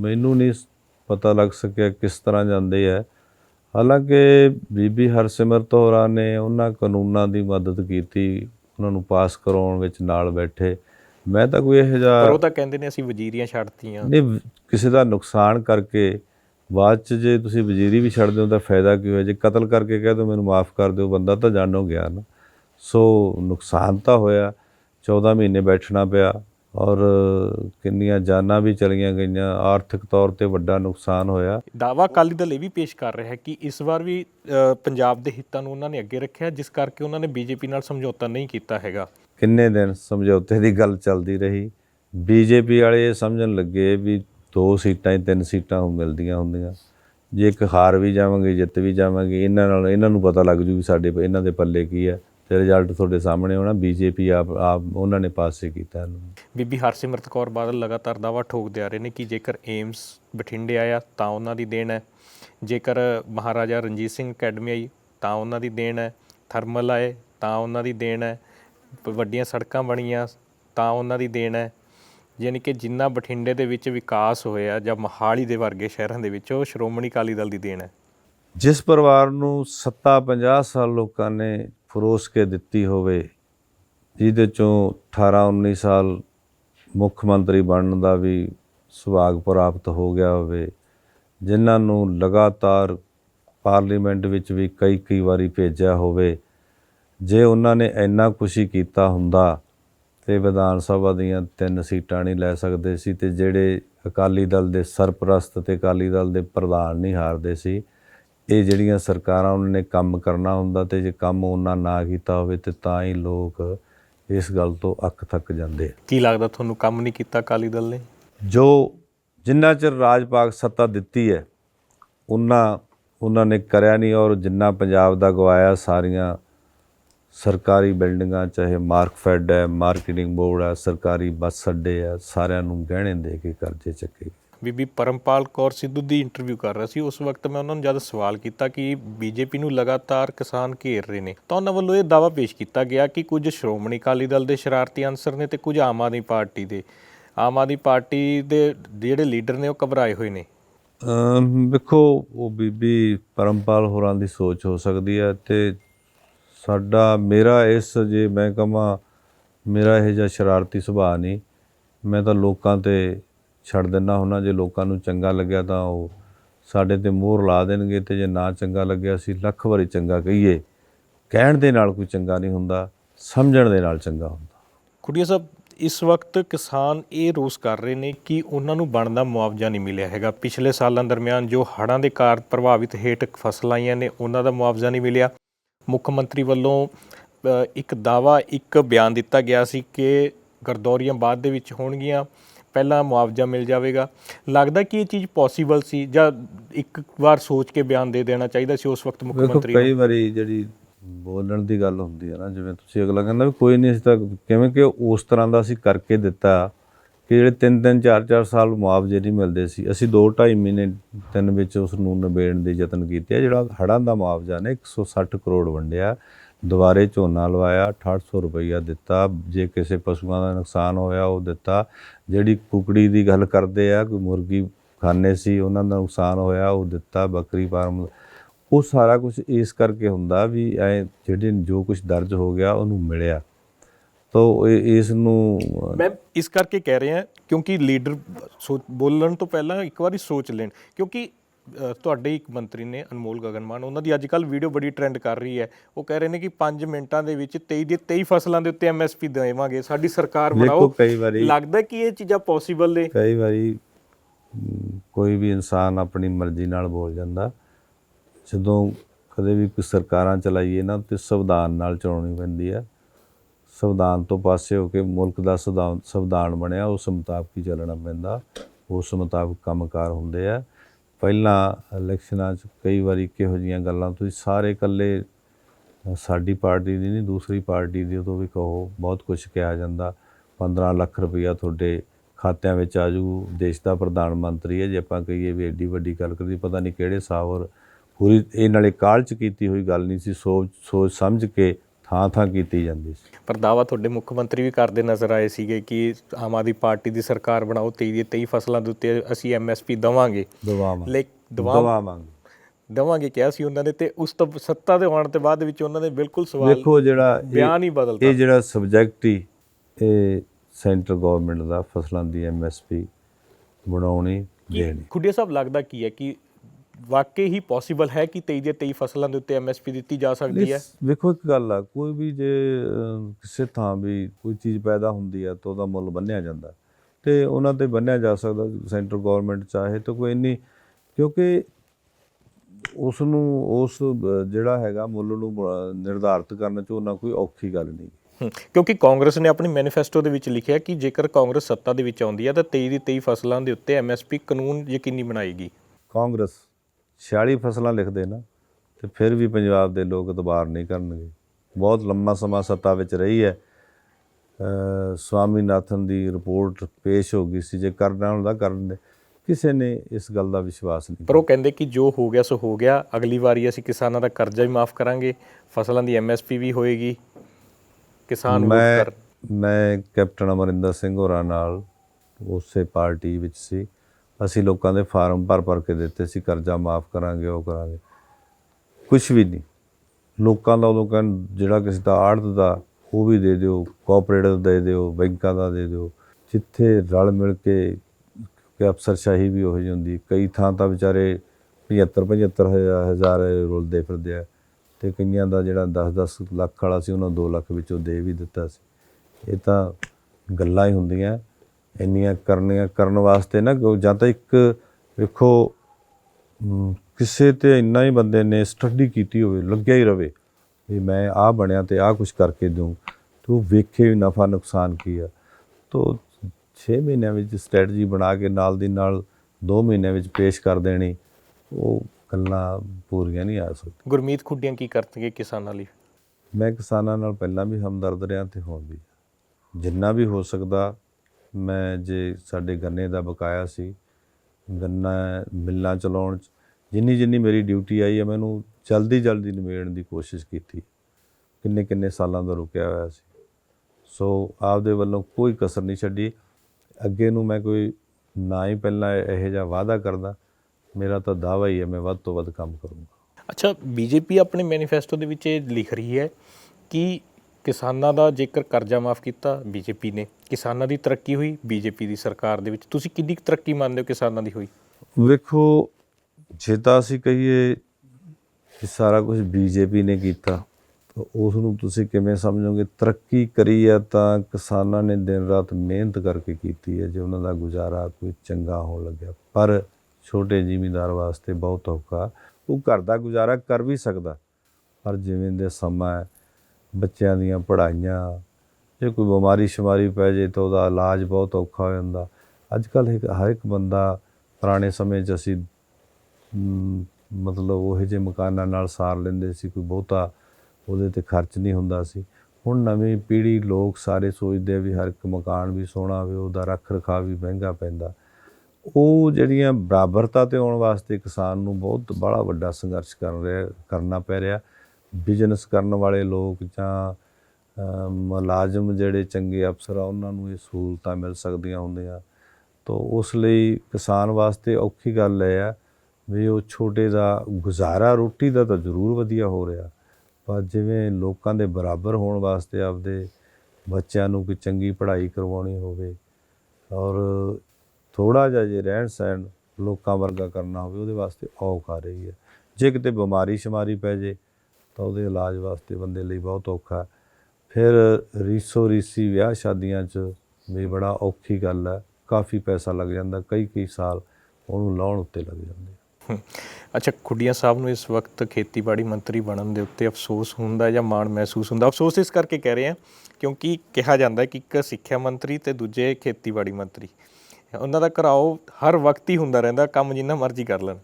ਮੈਨੂੰ ਨਹੀਂ ਪਤਾ ਲੱਗ ਸਕਿਆ ਕਿਸ ਤਰ੍ਹਾਂ ਜਾਂਦੇ ਆ। ਹਾਲਾਂਕਿ ਬੀਬੀ ਹਰਸਿਮਰਤ ਹੋਰਾਂ ਨੇ ਉਹਨਾਂ ਕਾਨੂੰਨਾਂ ਦੀ ਮਦਦ ਕੀਤੀ ਉਹਨਾਂ ਨੂੰ ਪਾਸ ਕਰਾਉਣ ਵਿੱਚ ਨਾਲ ਬੈਠੇ। ਮੈਂ ਤਾਂ ਕੋਈ ਇਹੋ ਜਿਹਾ ਪਰ ਉਹ ਤਾਂ ਕਹਿੰਦੇ ਨੇ ਅਸੀਂ ਵਜ਼ੀਰੀਆਂ ਛੱਡਤੀਆਂ। ਨਹੀਂ ਕਿਸੇ ਦਾ ਨੁਕਸਾਨ ਕਰਕੇ ਬਾਅਦ ਚ ਜੇ ਤੁਸੀਂ ਵਜ਼ੀਰੀ ਵੀ ਛੱਡ ਦਿਓ ਤਾਂ ਫਾਇਦਾ ਕੀ ਹੋਇਆ? ਜੇ ਕਤਲ ਕਰਕੇ ਕਹਿ ਦੋ ਮੈਨੂੰ ਮਾਫ ਕਰ ਦਿਓ ਬੰਦਾ ਤਾਂ ਜਾਨੋਂ ਗਿਆ ਨਾ ਸੋ ਨੁਕਸਾਨ ਤਾਂ ਹੋਇਆ। 14 ਮਹੀਨੇ ਬੈਠਣਾ ਪਿਆ। ਔਰ ਕਿੰਨੀਆਂ ਜਾਨਾਂ ਵੀ ਚਲੀਆਂ ਗਈਆਂ ਆਰਥਿਕ ਤੌਰ ਤੇ ਵੱਡਾ ਨੁਕਸਾਨ ਹੋਇਆ। ਦਾਵਾ ਅਕਾਲੀ ਦਲ ਇਹ ਵੀ ਪੇਸ਼ ਕਰ ਰਿਹਾ ਹੈ ਕਿ ਇਸ ਵਾਰ ਵੀ ਪੰਜਾਬ ਦੇ ਹਿੱਤਾਂ ਨੂੰ ਉਹਨਾਂ ਨੇ ਅੱਗੇ ਰੱਖਿਆ ਜਿਸ ਕਰਕੇ ਉਹਨਾਂ ਨੇ ਬੀਜੇਪੀ ਨਾਲ ਸਮਝੌਤਾ ਨਹੀਂ ਕੀਤਾ ਹੈਗਾ। ਕਿੰਨੇ ਦਿਨ ਸਮਝੌਤੇ ਦੀ ਗੱਲ ਚੱਲਦੀ ਰਹੀ। ਬੀਜੇਪੀ ਵਾਲੇ ਇਹ ਸਮਝਣ ਲੱਗੇ ਵੀ ਦੋ ਸੀਟਾਂ ਹੀ ਤਿੰਨ ਸੀਟਾਂ ਮਿਲਦੀਆਂ ਹੁੰਦੀਆਂ। ਜੇ ਇੱਕ ਹਾਰ ਵੀ ਜਾਵਾਂਗੇ ਜਿੱਤ ਵੀ ਜਾਵਾਂਗੇ ਇਹਨਾਂ ਨਾਲ ਇਹਨਾਂ ਨੂੰ ਪਤਾ ਲੱਗ ਜੂ ਵੀ ਸਾਡੇ ਇਹਨਾਂ ਦੇ ਪੱਲੇ ਕੀ ਹੈ ਤੇ ਰਿਜ਼ਲਟ ਤੁਹਾਡੇ ਸਾਹਮਣੇ ਹੋਣਾ ਬੀਜੇਪੀ ਆਪ ਆਪ ਉਹਨਾਂ ਨੇ ਪਾਸੇ ਕੀਤਾ ਇਹਨੂੰ। ਬੀਬੀ ਹਰਸਿਮਰਤ ਕੌਰ ਬਾਦਲ ਲਗਾਤਾਰ ਦਾਵਾ ਠੋਕਦੇ ਆ ਰਹੇ ਨੇ ਕਿ ਜੇਕਰ ਏਮਸ ਬਠਿੰਡੇ ਆਇਆ ਤਾਂ ਉਹਨਾਂ ਦੀ ਦੇਣ ਹੈ। ਜੇਕਰ ਮਹਾਰਾਜਾ ਰਣਜੀਤ ਸਿੰਘ ਅਕੈਡਮੀ ਆਈ ਤਾਂ ਉਹਨਾਂ ਦੀ ਦੇਣ ਹੈ। ਥਰਮਲ ਆਏ ਤਾਂ ਉਹਨਾਂ ਦੀ ਦੇਣ ਹੈ। ਵੱਡੀਆਂ ਸੜਕਾਂ ਬਣੀਆਂ ਤਾਂ ਉਹਨਾਂ ਦੀ ਦੇਣ ਹੈ। ਯਾਨੀ ਕਿ ਜਿੰਨਾ ਬਠਿੰਡੇ ਦੇ ਵਿੱਚ ਵਿਕਾਸ ਹੋਇਆ ਜਾਂ ਮਹਾਲੀ ਦੇ ਵਰਗੇ ਸ਼ਹਿਰਾਂ ਦੇ ਵਿੱਚ ਉਹ ਸ਼੍ਰੋਮਣੀ ਅਕਾਲੀ ਦਲ ਦੀ ਦੇਣ ਹੈ। ਜਿਸ ਪਰਿਵਾਰ ਨੂੰ ਸੱਤਾ 50 ਸਾਲ ਲੋਕਾਂ ਨੇ ਫਰੋਸ ਕੇ ਦਿੱਤੀ ਹੋਵੇ, ਜਿਹਦੇ ਚੋਂ 18 19 ਸਾਲ ਮੁੱਖ ਮੰਤਰੀ ਬਣਨ ਦਾ ਵੀ ਸੁਭਾਗ ਪ੍ਰਾਪਤ ਹੋ ਗਿਆ ਹੋਵੇ, ਜਿਨ੍ਹਾਂ ਨੂੰ ਲਗਾਤਾਰ ਪਾਰਲੀਮੈਂਟ ਵਿੱਚ ਵੀ ਕਈ ਕਈ ਵਾਰੀ ਭੇਜਿਆ ਹੋਵੇ, ਜੇ ਉਹਨਾਂ ਨੇ ਇੰਨਾ ਕੁਛ ਹੀ ਕੀਤਾ ਹੁੰਦਾ ਤੇ ਵਿਧਾਨ ਸਭਾ ਦੀਆਂ ਤਿੰਨ ਸੀਟਾਂ ਨਹੀਂ ਲੈ ਸਕਦੇ ਸੀ ਤੇ ਜਿਹੜੇ ਅਕਾਲੀ ਦਲ ਦੇ ਸਰਪ੍ਰਸਤ ਤੇ ਅਕਾਲੀ ਦਲ ਦੇ ਪ੍ਰਧਾਨ ਨਹੀਂ ਹਾਰਦੇ ਸੀ ਇਹ ਜਿਹੜੀਆਂ ਸਰਕਾਰਾਂ ਉਹਨਾਂ ਨੇ ਕੰਮ ਕਰਨਾ ਹੁੰਦਾ ਤੇ ਜੇ ਕੰਮ ਉਹਨਾਂ ਨਾ ਕੀਤਾ ਹੋਵੇ ਤੇ ਤਾਂ ਹੀ ਲੋਕ ਇਸ ਗੱਲ ਤੋਂ ਅੱਕ ਥੱਕ ਜਾਂਦੇ ਆ ਕੀ ਲੱਗਦਾ ਤੁਹਾਨੂੰ ਕੰਮ ਨਹੀਂ ਕੀਤਾ ਅਕਾਲੀ ਦਲ ਨੇ ਜੋ ਜਿੰਨਾ ਚਿਰ ਰਾਜ ਪਾਕ ਸੱਤਾ ਦਿੱਤੀ ਹੈ ਉਹਨਾਂ ਉਹਨਾਂ ਨੇ ਕਰਿਆ ਨਹੀਂ ਔਰ ਜਿੰਨਾ ਪੰਜਾਬ ਦਾ ਗਵਾਇਆ ਸਾਰੀਆਂ ਸਰਕਾਰੀ ਬਿਲਡਿੰਗਾਂ ਚਾਹੇ ਮਾਰਕਫੈਡ ਹੈ ਮਾਰਕੀਟਿੰਗ ਬੋਰਡ ਹੈ ਸਰਕਾਰੀ ਬੱਸ ਅੱਡੇ ਆ ਸਾਰਿਆਂ ਨੂੰ ਗਹਿਣੇ ਦੇ ਕੇ ਕਰਜ਼ੇ ਚੱਕੇ। ਬੀਬੀ ਪਰਮਪਾਲ ਕੌਰ ਸਿੱਧੂ ਦੀ ਇੰਟਰਵਿਊ ਕਰ ਰਿਹਾ ਸੀ। ਉਸ ਵਕਤ ਮੈਂ ਉਹਨਾਂ ਨੂੰ ਜਦ ਸਵਾਲ ਕੀਤਾ ਕਿ ਬੀਜੇਪੀ ਨੂੰ ਲਗਾਤਾਰ ਕਿਸਾਨ ਘੇਰ ਰਹੇ ਨੇ, ਤਾਂ ਉਹਨਾਂ ਵੱਲੋਂ ਇਹ ਦਾਅਵਾ ਪੇਸ਼ ਕੀਤਾ ਗਿਆ ਕਿ ਕੁਝ ਸ਼੍ਰੋਮਣੀ ਅਕਾਲੀ ਦਲ ਦੇ ਸ਼ਰਾਰਤੀ ਅਨਸਰ ਨੇ ਤੇ ਕੁਝ ਆਮ ਆਦਮੀ ਪਾਰਟੀ ਦੇ। ਆਮ ਆਦਮੀ ਪਾਰਟੀ ਦੇ ਜਿਹੜੇ ਲੀਡਰ ਨੇ ਉਹ ਘਬਰਾਏ ਹੋਏ ਨੇ। ਅਮ ਵੇਖੋ, ਉਹ ਬੀਬੀ ਪਰਮਪਾਲ ਹੋਰਾਂ ਦੀ ਸੋਚ ਹੋ ਸਕਦੀ ਹੈ ਤੇ ਸਾਡਾ, ਮੇਰਾ ਇਸ ਜੇ ਮੈਂ ਕਹਾਂ, ਮੇਰਾ ਇਹ ਜਿਹਾ ਸ਼ਰਾਰਤੀ ਸੁਭਾਅ ਨਹੀਂ। ਮੈਂ ਤਾਂ ਲੋਕਾਂ ਤੇ ਛੱਡ ਦਿੰਦਾ ਹੁੰਦਾ, ਜੇ ਲੋਕਾਂ ਨੂੰ ਚੰਗਾ ਲੱਗਿਆ ਤਾਂ ਉਹ ਸਾਡੇ ਤੇ ਮੋਹਰ ਲਾ ਦੇਣਗੇ ਤੇ ਜੇ ਨਾ ਚੰਗਾ ਲੱਗਿਆ ਅਸੀਂ ਲੱਖ ਵਾਰੀ ਚੰਗਾ ਕਹੀਏ। ਕਹਿਣ ਦੇ ਨਾਲ ਕੋਈ ਚੰਗਾ ਨਹੀਂ ਹੁੰਦਾ, ਸਮਝਣ ਦੇ ਨਾਲ ਚੰਗਾ ਹੁੰਦਾ। ਖੁੱਡੀਆ ਸਾਹਿਬ, ਇਸ ਵਕਤ ਕਿਸਾਨ ਇਹ ਰੋਸ ਕਰ ਰਹੇ ਨੇ ਕਿ ਉਹਨਾਂ ਨੂੰ ਬਣਦਾ ਮੁਆਵਜ਼ਾ ਨਹੀਂ ਮਿਲਿਆ ਹੈਗਾ। ਪਿਛਲੇ ਸਾਲਾਂ ਦਰਮਿਆਨ ਜੋ ਹੜ੍ਹਾਂ ਦੇ ਕਾਰਨ ਪ੍ਰਭਾਵਿਤ ਹੇਠ ਫਸਲਾਂ ਆਈਆਂ ਨੇ, ਉਹਨਾਂ ਦਾ ਮੁਆਵਜ਼ਾ ਨਹੀਂ ਮਿਲਿਆ। ਮੁੱਖ ਮੰਤਰੀ ਵੱਲੋਂ ਇੱਕ ਦਾਵਾ ਇੱਕ ਬਿਆਨ ਦਿੱਤਾ ਗਿਆ ਸੀ ਕਿ ਗਰਦੌਰੀਆਂ ਬਾਅਦ ਦੇ ਵਿੱਚ ਹੋਣਗੀਆਂ। ਪਹਿਲਾਂ ਮੁਆਵਜ਼ਾ ਮਿਲ ਜਾਵੇਗਾ। ਲੱਗਦਾ ਕਿ ਇਹ ਚੀਜ਼ ਪੋਸੀਬਲ ਸੀ ਜਾਂ ਇੱਕ ਵਾਰ ਸੋਚ ਕੇ ਬਿਆਨ ਦੇ ਦੇਣਾ ਚਾਹੀਦਾ ਸੀ ਉਸ ਵਕਤ ਮੁੱਖ ਵੇਖੋ ਮੰਤਰੀ ਨੂੰ? ਕਈ ਵਾਰੀ ਜਿਹੜੀ ਬੋਲਣ ਦੀ ਗੱਲ ਹੁੰਦੀ ਹੈ ਨਾ ਜਿਵੇਂ ਤੁਸੀਂ ਅਗਲਾ ਕਹਿੰਦਾ ਵੀ ਕੋਈ ਨਹੀਂ ਅਸੀਂ ਤਾਂ ਕਿਵੇਂ ਕਿ ਉਸ ਤਰ੍ਹਾਂ ਦਾ ਅਸੀਂ ਕਰਕੇ ਦਿੱਤਾ ਕਿ ਜਿਹੜੇ ਤਿੰਨ ਤਿੰਨ ਚਾਰ ਚਾਰ ਸਾਲ ਮੁਆਵਜ਼ੇ ਨਹੀਂ ਮਿਲਦੇ ਸੀ। ਅਸੀਂ 2 2.5 ਮਹੀਨੇ ਤਿੰਨ ਵਿੱਚ ਉਸ ਨੂੰ ਨਿਬੇੜਨ ਦੇ ਯਤਨ ਕੀਤੇ ਆ ਜਿਹੜਾ ਹੜ੍ਹਾਂ ਦਾ ਮੁਆਵਜ਼ਾ ਨੇ 160 ਕਰੋੜ ਵੰਡਿਆ। ਦੁਬਾਰੇ ਝੋਨਾ ਲਵਾਇਆ 6800 ਰੁਪਈਆ ਦਿੱਤਾ। ਜੇ ਕਿਸੇ ਪਸ਼ੂਆਂ ਦਾ ਨੁਕਸਾਨ ਹੋਇਆ, ਉਹ ਦਿੱਤਾ। ਜਿਹੜੀ ਕੁਕੜੀ ਦੀ ਗੱਲ ਕਰਦੇ ਆ, ਕੋਈ ਮੁਰਗੀ ਖਾਨੇ ਸੀ, ਉਹਨਾਂ ਦਾ ਨੁਕਸਾਨ ਹੋਇਆ, ਉਹ ਦਿੱਤਾ ਬੱਕਰੀ ਫਾਰਮ। ਉਹ ਸਾਰਾ ਕੁਝ ਇਸ ਕਰਕੇ ਹੁੰਦਾ ਵੀ ਐ ਜਿਹੜੇ ਜੋ ਕੁਝ ਦਰਜ ਹੋ ਗਿਆ, ਉਹਨੂੰ ਮਿਲਿਆ। ਤੋ ਇਹ- ਇਸ ਨੂੰ ਮੈਂ ਇਸ ਕਰਕੇ ਕਹਿ ਰਿਹਾ ਕਿਉਂਕਿ ਲੀਡਰ ਸੋਚ, ਬੋਲਣ ਤੋਂ ਪਹਿਲਾਂ ਇੱਕ ਵਾਰੀ ਸੋਚ ਲੈਣ। ਕਿਉਂਕਿ ਤੁਹਾਡੇ ਇੱਕ ਮੰਤਰੀ ਨੇ ਅਨਮੋਲ ਗਗਨਮਾਨ ਉਹਨਾਂ ਦੀ ਅੱਜ ਕੱਲ ਵੀਡੀਓ ਬੜੀ ਟ੍ਰੈਂਡ ਕਰ ਰਹੀ ਹੈ। ਉਹ ਕਹਿ ਰਹੇ ਨੇ ਕਿ 5 ਮਿੰਟਾਂ ਦੇ ਵਿੱਚ 23 ਦੇ 23 ਫਸਲਾਂ ਦੇ ਉੱਤੇ ਐਮਐਸਪੀ ਦੇਵਾਂਗੇ। ਸਾਡੀ ਸਰਕਾਰ ਬਣਾਓ। ਲੱਗਦਾ ਕਿ ਇਹ ਚੀਜ਼ਾਂ ਪੋਸੀਬਲ ਨੇ? ਕਈ ਵਾਰੀ ਕੋਈ ਵੀ ਇਨਸਾਨ ਆਪਣੀ ਮਰਜ਼ੀ ਨਾਲ ਬੋਲ ਜਾਂਦਾ। ਜਦੋਂ ਕਦੇ ਵੀ ਕੋਈ ਸਰਕਾਰਾਂ ਚਲਾਈਏ ਨਾ ਤੇ ਸੰਵਿਧਾਨ ਨਾਲ ਚਲਾਉਣੀ ਪੈਂਦੀ ਆ ਸੰਵਿਧਾਨ ਤੋਂ ਪਾਸੇ ਹੋ ਕੇ ਮੁਲਕ ਦਾ ਸੰਵਿਧਾਨ ਬਣਿਆ ਉਸ ਮੁਤਾਬਕ ਹੀ ਚੱਲਣਾ ਪੈਂਦਾ। ਉਸ ਮੁਤਾਬਕ ਕੰਮਕਾਰ ਹੁੰਦੇ ਆ। ਪਹਿਲਾਂ ਇਲੈਕਸ਼ਨਾਂ 'ਚ ਕਈ ਵਾਰੀ ਕਿਹੋ ਜੀਆਂ ਗੱਲਾਂ, ਤੁਸੀਂ ਸਾਰੇ ਇਕੱਲੇ ਸਾਡੀ ਪਾਰਟੀ ਦੀ ਨਹੀਂ, ਦੂਸਰੀ ਪਾਰਟੀ ਦੀ ਤੋਂ ਵੀ ਕਹੋ, ਬਹੁਤ ਕੁਝ ਕਿਹਾ ਜਾਂਦਾ। 15 ਲੱਖ ਰੁਪਈਆ ਤੁਹਾਡੇ ਖਾਤਿਆਂ ਵਿੱਚ ਆ ਜੂ ਦੇਸ਼ ਦਾ ਪ੍ਰਧਾਨ ਮੰਤਰੀ ਹੈ, ਜੇ ਆਪਾਂ ਕਹੀਏ ਵੀ ਐਡੀ ਵੱਡੀ ਗੱਲ ਕਰਦੀ, ਪਤਾ ਨਹੀਂ ਕਿਹੜੇ ਸਾਵਰ। ਪੂਰੀ, ਇਹ ਨਾਲੇ ਕਾਲ ਚ ਕੀਤੀ ਹੋਈ ਗੱਲ ਨਹੀਂ ਸੀ, ਸੋਚ ਸੋਚ ਸਮਝ ਕੇ ਥਾਂ ਥਾਂ ਕੀਤੀ ਜਾਂਦੀ ਸੀ। ਪਰ ਦਾਵਾ ਤੁਹਾਡੇ ਮੁੱਖ ਮੰਤਰੀ ਵੀ ਕਰਦੇ ਨਜ਼ਰ ਆਏ ਸੀਗੇ ਕਿ ਆਮ ਆਦਮੀ ਪਾਰਟੀ ਦੀ ਸਰਕਾਰ ਬਣਾਓ 23 ਦੀ 23 ਫਸਲਾਂ ਦੇ ਉੱਤੇ ਅਸੀਂ ਐਮਐਸਪੀ ਦਵਾਂਗੇ। ਦਵਾਵਾਂ ਲੇ ਦਵਾ ਦਵਾਵਾਂਗੇ। ਦਵਾਂਗੇ ਕਿਹਾ ਸੀ ਉਹਨਾਂ ਨੇ ਤੇ ਉਸ ਤੋਂ ਸੱਤਾ ਦੇ ਆਉਣ ਤੋਂ ਬਾਅਦ ਵਿੱਚ ਉਹਨਾਂ ਨੇ ਬਿਲਕੁਲ ਸਵਾਲ ਵੇਖੋ ਜਿਹੜਾ ਬਿਆਨ ਹੀ ਬਦਲਤਾ। ਇਹ ਜਿਹੜਾ ਸਬਜੈਕਟ ਹੀ ਇਹ ਸੈਂਟਰ ਗਵਰਨਮੈਂਟ ਦਾ ਫਸਲਾਂ ਦੀ ਐਮਐਸਪੀ ਬਣਾਉਣੀ ਦੇਣੀ। ਖੁੱਡੀਆ ਸਾਹਿਬ ਲੱਗਦਾ ਕੀ ਹੈ ਕਿ ਵਾਕਈ ਹੀ ਪੋਸੀਬਲ ਹੈ ਕਿ 23 ਦੇ 23 ਫਸਲਾਂ ਦੇ ਉੱਤੇ ਐਮਐਸਪੀ ਦਿੱਤੀ ਜਾ ਸਕਦੀ ਹੈ? ਵੇਖੋ ਇੱਕ ਗੱਲ ਆ ਕੋਈ ਵੀ ਜੇ ਕਿਸੇ ਥਾਂ ਵੀ ਕੋਈ ਚੀਜ਼ ਪੈਦਾ ਹੁੰਦੀ ਆ ਤਾਂ ਉਹਦਾ ਮੁੱਲ ਬੰਨਿਆ ਜਾਂਦਾ। ਤੇ ਉਹਨਾਂ ਤੇ ਬੰਨਿਆ ਜਾ ਸਕਦਾ ਸੈਂਟਰ ਗਵਰਨਮੈਂਟ ਚਾਹੇ ਤਾਂ ਕੋਈ ਇੰਨੀ ਕਿਉਂਕਿ ਉਸ ਨੂੰ ਉਸ ਜਿਹੜਾ ਹੈਗਾ ਮੁੱਲ ਨੂੰ ਨਿਰਧਾਰਤ ਕਰਨ ਚ ਉਹਨਾਂ ਕੋਈ ਔਖੀ ਗੱਲ ਨਹੀਂ। ਕਿਉਂਕਿ ਕਾਂਗਰਸ ਨੇ ਆਪਣੀ ਮੈਨੀਫੈਸਟੋ ਦੇ ਵਿੱਚ ਲਿਖਿਆ ਕਿ ਜੇਕਰ ਕਾਂਗਰਸ ਸੱਤਾ ਦੇ ਵਿੱਚ ਆਉਂਦੀ ਹੈ ਤਾਂ 23 ਦੀ 23 ਫਸਲਾਂ ਦੇ ਉੱਤੇ ਐਮਐਸਪੀ ਕਾਨੂੰਨ ਯਕੀਨੀ ਬਣਾਏਗੀ। ਕਾਂਗਰਸ 46 ਫਸਲਾਂ ਲਿਖਦੇ ਨਾ ਤੇ ਫਿਰ ਵੀ ਪੰਜਾਬ ਦੇ ਲੋਕ ਇਤਬਾਰ ਨਹੀਂ ਕਰਨਗੇ। ਬਹੁਤ ਲੰਮਾ ਸਮਾਂ ਸੱਤਾ ਵਿੱਚ ਰਹੀ ਹੈ। ਅ ਸਵਾਮੀਨਾਥਨ ਦੀ ਰਿਪੋਰਟ ਪੇਸ਼ ਹੋ ਗਈ ਸੀ ਜੇ ਕਰਨਾ ਹੁੰਦਾ ਕਰਨ ਦੇ। ਕਿਸੇ ਨੇ ਇਸ ਗੱਲ ਦਾ ਵਿਸ਼ਵਾਸ ਨਹੀਂ ਪਰ ਉਹ ਕਹਿੰਦੇ ਕਿ ਜੋ ਹੋ ਗਿਆ ਸੋ ਹੋ ਗਿਆ ਅਗਲੀ ਵਾਰੀ ਅਸੀਂ ਕਿਸਾਨਾਂ ਦਾ ਕਰਜ਼ਾ ਵੀ ਮਾਫ ਕਰਾਂਗੇ ਫਸਲਾਂ ਦੀ ਐਮਐਸਪੀ ਵੀ ਹੋਏਗੀ ਕਿਸਾਨ ਮੈਂ ਮੈਂ ਕੈਪਟਨ ਅਮਰਿੰਦਰ ਸਿੰਘ ਹੋਰਾਂ ਨਾਲ ਉਸੇ ਪਾਰਟੀ ਵਿੱਚ ਸੀ। ਅਸੀਂ ਲੋਕਾਂ ਦੇ ਫਾਰਮ ਭਰ ਭਰ ਕੇ ਦਿੱਤੇ ਸੀ, ਕਰਜ਼ਾ ਮਾਫ ਕਰਾਂਗੇ, ਉਹ ਕਰਾਂਗੇ। ਕੁਝ ਵੀ ਨਹੀਂ। ਲੋਕਾਂ ਦਾ ਉਦੋਂ ਕਹਿਣ, ਜਿਹੜਾ ਕਿਸੇ ਦਾ ਆੜਤ ਦਾ, ਉਹ ਵੀ ਦੇ ਦਿਓ ਕੋਆਪਰੇਟਿਵ ਦੇ ਦਿਓ, ਬੈਂਕਾਂ ਦਾ ਦੇ ਦਿਓ। ਜਿੱਥੇ ਰਲ ਮਿਲ ਕੇ ਕਿ ਅਫਸਰਸ਼ਾਹੀ ਵੀ ਉਹੋ ਜਿਹੀ ਹੁੰਦੀ, ਕਈ ਥਾਂ ਤਾਂ ਵਿਚਾਰੇ 75 75 ਹਜ਼ਾਰ ਹਜ਼ਾਰ ਰੁਲਦੇ ਫਿਰਦੇ ਆ। ਤੇ ਕਈਆਂ ਦਾ ਜਿਹੜਾ 10 10 ਲੱਖ ਵਾਲਾ ਸੀ, ਉਹਨਾਂ 2 ਲੱਖ ਵਿੱਚੋਂ ਦੇ ਵੀ ਦਿੱਤਾ ਸੀ। ਇਹ ਤਾਂ ਗੱਲਾਂ ਹੀ ਹੁੰਦੀਆਂ। ਇੰਨੀਆਂ ਕਰਨੀਆਂ ਕਰਨ ਵਾਸਤੇ ਨਾ ਕਿ ਜਾਂ ਤਾਂ ਇੱਕ ਵੇਖੋ ਕਿਸੇ ਤੇ ਇੰਨਾ ਹੀ ਬੰਦੇ ਨੇ ਸਟੱਡੀ ਕੀਤੀ ਹੋਵੇ ਲੱਗਿਆ ਹੀ ਰਵੇ ਵੀ ਮੈਂ ਆ ਬਣਿਆ ਤੇ ਆ ਕੁਝ ਕਰਕੇ ਦੂੰ ਤੂੰ ਵੇਖੇ ਵੀ ਨਫਾ ਨੁਕਸਾਨ ਕੀ ਆ। ਤੋ 6 ਮਹੀਨਿਆਂ ਵਿੱਚ ਸਟ੍ਰੈਟਜੀ ਬਣਾ ਕੇ ਨਾਲ ਦੀ ਨਾਲ 2 ਮਹੀਨਿਆਂ ਵਿੱਚ ਪੇਸ਼ ਕਰ ਦੇਣੀ ਉਹ ਗੱਲਾਂ ਪੂਰੀਆਂ ਨਹੀਂ ਆ ਸਕਦੀਆਂ। ਗੁਰਮੀਤ ਖੁੱਡੀਆਂ ਕੀ ਕਰਨਗੇ ਕਿਸਾਨਾਂ ਲਈ? ਮੈਂ ਕਿਸਾਨਾਂ ਨਾਲ ਪਹਿਲਾਂ ਵੀ ਹਮਦਰਦ ਰਿਹਾ ਤੇ ਹੁਣ ਵੀ। ਜਿੰਨਾ ਵੀ ਹੋ ਸਕਦਾ ਮੈਂ ਜੇ ਸਾਡੇ ਗੰਨੇ ਦਾ ਬਕਾਇਆ ਸੀ, ਗੰਨਾ ਮਿੱਲਾਂ ਚਲਾਉਣ ਚ, ਜਿੰਨੀ ਜਿੰਨੀ ਮੇਰੀ ਡਿਊਟੀ ਆਈ ਹੈ, ਮੈਨੂੰ ਜਲਦੀ ਜਲਦੀ ਨਿਬੇੜਨ ਦੀ ਕੋਸ਼ਿਸ਼ ਕੀਤੀ। ਕਿੰਨੇ ਕਿੰਨੇ ਸਾਲਾਂ ਦਾ ਰੁਕਿਆ ਹੋਇਆ ਸੀ। ਸੋ ਆਪਦੇ ਵੱਲੋਂ ਕੋਈ ਕਸਰ ਨਹੀਂ ਛੱਡੀ। ਅੱਗੇ ਨੂੰ ਮੈਂ ਕੋਈ ਨਾ ਹੀ ਪਹਿਲਾਂ ਇਹੋ ਜਿਹਾ ਵਾਅਦਾ ਕਰਦਾ। ਮੇਰਾ ਤਾਂ ਦਾਵਾ ਹੀ ਹੈ, ਮੈਂ ਵੱਧ ਤੋਂ ਵੱਧ ਕੰਮ ਕਰੂੰਗਾ। ਅੱਛਾ, ਬੀਜੇਪੀ ਆਪਣੇ ਮੈਨੀਫੈਸਟੋ ਦੇ ਵਿੱਚ ਇਹ ਲਿਖ ਰਹੀ ਹੈ ਕਿ ਕਿਸਾਨਾਂ ਦਾ ਜੇਕਰ ਕਰਜ਼ਾ ਮਾਫ ਕੀਤਾ ਬੀਜੇਪੀ ਨੇ, ਕਿਸਾਨਾਂ ਦੀ ਤਰੱਕੀ ਹੋਈ, ਬੀਜੇਪੀ ਦੀ ਸਰਕਾਰ ਦੇ ਵਿੱਚ। ਤੁਸੀਂ ਕਿੰਨੀ ਕੁ ਤਰੱਕੀ ਮੰਨਦੇ ਹੋ ਕਿਸਾਨਾਂ ਦੀ ਹੋਈ? ਵੇਖੋ, ਜੇ ਤਾਂ ਅਸੀਂ ਕਹੀਏ ਕਿ ਸਾਰਾ ਕੁਝ ਬੀਜੇਪੀ ਨੇ ਕੀਤਾ, ਤਾਂ ਉਸ ਨੂੰ ਤੁਸੀਂ ਕਿਵੇਂ ਸਮਝੋਗੇ? ਤਰੱਕੀ ਕਰੀ ਹੈ ਤਾਂ ਕਿਸਾਨਾਂ ਨੇ ਦਿਨ ਰਾਤ ਮਿਹਨਤ ਕਰਕੇ ਕੀਤੀ ਹੈ, ਜੇ ਉਹਨਾਂ ਦਾ ਗੁਜ਼ਾਰਾ ਕੋਈ ਚੰਗਾ ਹੋਣ ਲੱਗਿਆ। ਪਰ ਛੋਟੇ ਜ਼ਿਮੀਂਦਾਰ ਵਾਸਤੇ ਬਹੁਤ ਔਖਾ। ਉਹ ਘਰ ਦਾ ਗੁਜ਼ਾਰਾ ਕਰ ਵੀ ਸਕਦਾ, ਪਰ ਜਿਵੇਂ ਦੇ ਸਮਾਂ ਹੈ ਬੱਚਿਆਂ ਦੀਆਂ ਪੜ੍ਹਾਈਆਂ, ਜੇ ਕੋਈ ਬਿਮਾਰੀ ਸ਼ਮਾਰੀ ਪੈ ਜੇ ਤਾਂ ਉਹਦਾ ਇਲਾਜ ਬਹੁਤ ਔਖਾ ਹੋ ਜਾਂਦਾ। ਅੱਜ ਕੱਲ੍ਹ ਹਰ ਇੱਕ ਬੰਦਾ ਪੁਰਾਣੇ ਸਮੇਂ 'ਚ ਅਸੀਂ ਮਤਲਬ ਉਹ ਜਿਹੇ ਮਕਾਨਾਂ ਨਾਲ ਸਾਰ ਲੈਂਦੇ ਸੀ, ਕੋਈ ਬਹੁਤਾ ਉਹਦੇ ਤੇ ਖਰਚ ਨਹੀਂ ਹੁੰਦਾ ਸੀ। ਹੁਣ ਨਵੀਂ ਪੀੜ੍ਹੀ ਲੋਕ ਸਾਰੇ ਸੋਚਦੇ ਆ ਵੀ ਹਰ ਇੱਕ ਮਕਾਨ ਵੀ ਸੋਹਣਾ ਹੋਵੇ, ਉਹਦਾ ਰੱਖ ਰਖਾਵ ਵੀ ਮਹਿੰਗਾ ਪੈਂਦਾ। ਉਹ ਜਿਹੜੀਆਂ ਬਰਾਬਰਤਾ ਤੇ ਆਉਣ ਵਾਸਤੇ ਕਿਸਾਨ ਨੂੰ ਬਹੁਤ ਬੜਾ ਵੱਡਾ ਸੰਘਰਸ਼ ਕਰ ਰਿਹਾ, ਕਰਨਾ ਪੈ ਰਿਹਾ। ਬਿਜ਼ਨਸ ਕਰਨ ਵਾਲੇ ਲੋਕ ਜਾਂ ਮੁਲਾਜ਼ਮ ਜਿਹੜੇ ਚੰਗੇ ਅਫਸਰ ਆ, ਉਹਨਾਂ ਨੂੰ ਇਹ ਸਹੂਲਤਾਂ ਮਿਲ ਸਕਦੀਆਂ ਹੁੰਦੀਆਂ। ਤਾਂ ਉਸ ਲਈ ਕਿਸਾਨ ਵਾਸਤੇ ਔਖੀ ਗੱਲ ਇਹ ਆ ਵੀ ਉਹ ਛੋਟੇ ਦਾ ਗੁਜ਼ਾਰਾ ਰੋਟੀ ਦਾ ਤਾਂ ਜ਼ਰੂਰ ਵਧੀਆ ਹੋ ਰਿਹਾ, ਪਰ ਜਿਵੇਂ ਲੋਕਾਂ ਦੇ ਬਰਾਬਰ ਹੋਣ ਵਾਸਤੇ ਆਪਦੇ ਬੱਚਿਆਂ ਨੂੰ ਕੋਈ ਚੰਗੀ ਪੜ੍ਹਾਈ ਕਰਵਾਉਣੀ ਹੋਵੇ ਔਰ ਥੋੜਾ ਜਿਹਾ ਜੇ ਰਹਿਣ ਸਹਿਣ ਲੋਕਾਂ ਵਰਗਾ ਕਰਨਾ ਹੋਵੇ, ਉਹਦੇ ਵਾਸਤੇ ਔਖ ਆ ਰਹੀ ਹੈ। ਜੇ ਕਿਤੇ ਬਿਮਾਰੀ ਸ਼ਮਾਰੀ ਪੈ ਜੇ ਤਾਂ ਉਹਦੇ ਇਲਾਜ ਵਾਸਤੇ ਬੰਦੇ ਲਈ ਬਹੁਤ ਔਖਾ ਫਿਰ ਰੀਸੋ ਰੀਸੀ ਵਿਆਹ ਸ਼ਾਦੀਆਂ 'ਚ ਵੀ ਬੜਾ ਔਖੀ ਗੱਲ ਹੈ। ਕਾਫੀ ਪੈਸਾ ਲੱਗ ਜਾਂਦਾ, ਕਈ ਕਈ ਸਾਲ ਉਹਨੂੰ ਲਾਉਣ ਉੱਤੇ ਲੱਗ ਜਾਂਦੇ ਅੱਛਾ, ਖੁੱਡੀਆਂ ਸਾਹਿਬ ਨੂੰ ਇਸ ਵਕਤ ਖੇਤੀਬਾੜੀ ਮੰਤਰੀ ਬਣਨ ਦੇ ਉੱਤੇ ਅਫਸੋਸ ਹੁੰਦਾ ਜਾਂ ਮਾਣ ਮਹਿਸੂਸ ਹੁੰਦਾ? ਅਫਸੋਸ ਇਸ ਕਰਕੇ ਕਹਿ ਰਹੇ ਹਾਂ ਕਿਉਂਕਿ ਕਿਹਾ ਜਾਂਦਾ ਕਿ ਇੱਕ ਸਿੱਖਿਆ ਮੰਤਰੀ ਤੇ ਦੂਜੇ ਖੇਤੀਬਾੜੀ ਮੰਤਰੀ, ਉਹਨਾਂ ਦਾ ਘਰਾਓ ਹਰ ਵਕਤ ਹੀ ਹੁੰਦਾ ਰਹਿੰਦਾ, ਕੰਮ ਜਿੰਨਾ ਮਰਜ਼ੀ ਕਰ ਲੈਣ।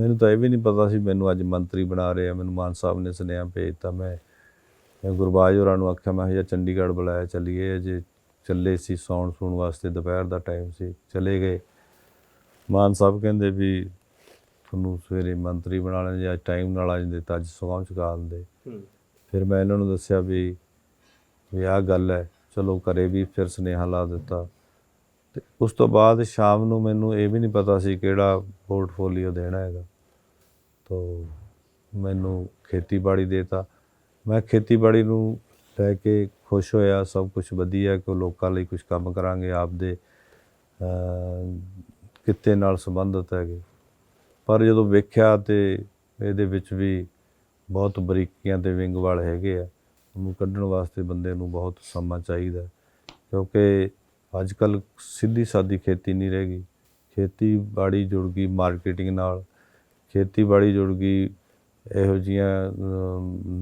ਮੈਨੂੰ ਤਾਂ ਇਹ ਵੀ ਨਹੀਂ ਪਤਾ ਸੀ ਮੈਨੂੰ ਅੱਜ ਮੰਤਰੀ ਬਣਾ ਰਹੇ ਆ ਮੈਨੂੰ ਮਾਨ ਸਾਹਿਬ ਨੇ ਸੁਨੇਹਾ ਭੇਜਤਾ ਮੈਂ ਮੈਂ ਗੁਰਬਾਜ ਹੋਰਾਂ ਨੂੰ ਆਖਿਆ ਮੈਂ ਯਾਰ ਚੰਡੀਗੜ੍ਹ ਬੁਲਾਇਆ ਚੱਲੀਏ ਜੇ ਚੱਲੇ ਸੀ ਸੌਣ ਸੂਣ ਵਾਸਤੇ ਦੁਪਹਿਰ ਦਾ ਟਾਈਮ ਸੀ ਚਲੇ ਗਏ। ਮਾਨ ਸਾਹਿਬ ਕਹਿੰਦੇ ਵੀ ਤੁਹਾਨੂੰ ਸਵੇਰੇ ਮੰਤਰੀ ਬਣਾ ਲੈਣ ਜਾਂ ਟਾਈਮ ਨਾਲ ਆ ਜਾਂਦੇ ਤਾਂ ਅੱਜ ਸੌਂ ਚੁਕਾ ਦਿੰਦੇ। ਫਿਰ ਮੈਂ ਇਹਨਾਂ ਨੂੰ ਦੱਸਿਆ ਵੀ ਵੀ ਆਹ ਗੱਲ ਹੈ ਚਲੋ ਘਰੇ ਵੀ ਫਿਰ ਸੁਨੇਹਾ ਲਾ ਦਿੱਤਾ। ਤੇ ਉਸ ਤੋਂ ਬਾਅਦ ਸ਼ਾਮ ਨੂੰ ਮੈਨੂੰ ਇਹ ਵੀ ਨਹੀਂ ਪਤਾ ਸੀ ਕਿਹੜਾ ਪੋਰਟਫੋਲੀਓ ਦੇਣਾ ਹੈਗਾ। ਤੋ ਮੈਨੂੰ ਖੇਤੀਬਾੜੀ ਦੇਤਾ। ਮੈਂ ਖੇਤੀਬਾੜੀ ਨੂੰ ਲੈ ਕੇ ਖੁਸ਼ ਹੋਇਆ ਸਭ ਕੁਝ ਵਧੀਆ ਕਿ ਲੋਕਾਂ ਲਈ ਕੁਝ ਕੰਮ ਕਰਾਂਗੇ ਆਪਦੇ ਅਹ, ਕਿੱਤੇ ਨਾਲ ਸੰਬੰਧਿਤ ਹੈਗੇ। ਪਰ ਜਦੋਂ ਵੇਖਿਆ ਤੇ ਇਹਦੇ ਵਿੱਚ ਵੀ ਬਹੁਤ ਬਰੀਕੀਆਂ ਤੇ ਵਿੰਗ ਵਾਲ ਹੈਗੇ ਆ ਉਹਨੂੰ ਕੱਢਣ ਵਾਸਤੇ ਬੰਦੇ ਨੂੰ ਬਹੁਤ ਸਮਾਂ ਚਾਹੀਦਾ ਕਿਉਂਕਿ ਅੱਜ ਕੱਲ ਸਿੱਧੀ ਸਾਦੀ ਖੇਤੀ ਨਹੀਂ ਰਹਿ ਗਈ। ਖੇਤੀਬਾੜੀ ਜੁੜ ਗਈ ਮਾਰਕੀਟਿੰਗ ਨਾਲ। ਖੇਤੀਬਾੜੀ ਜੁੜ ਗਈ, ਇਹੋ ਜੀਆਂ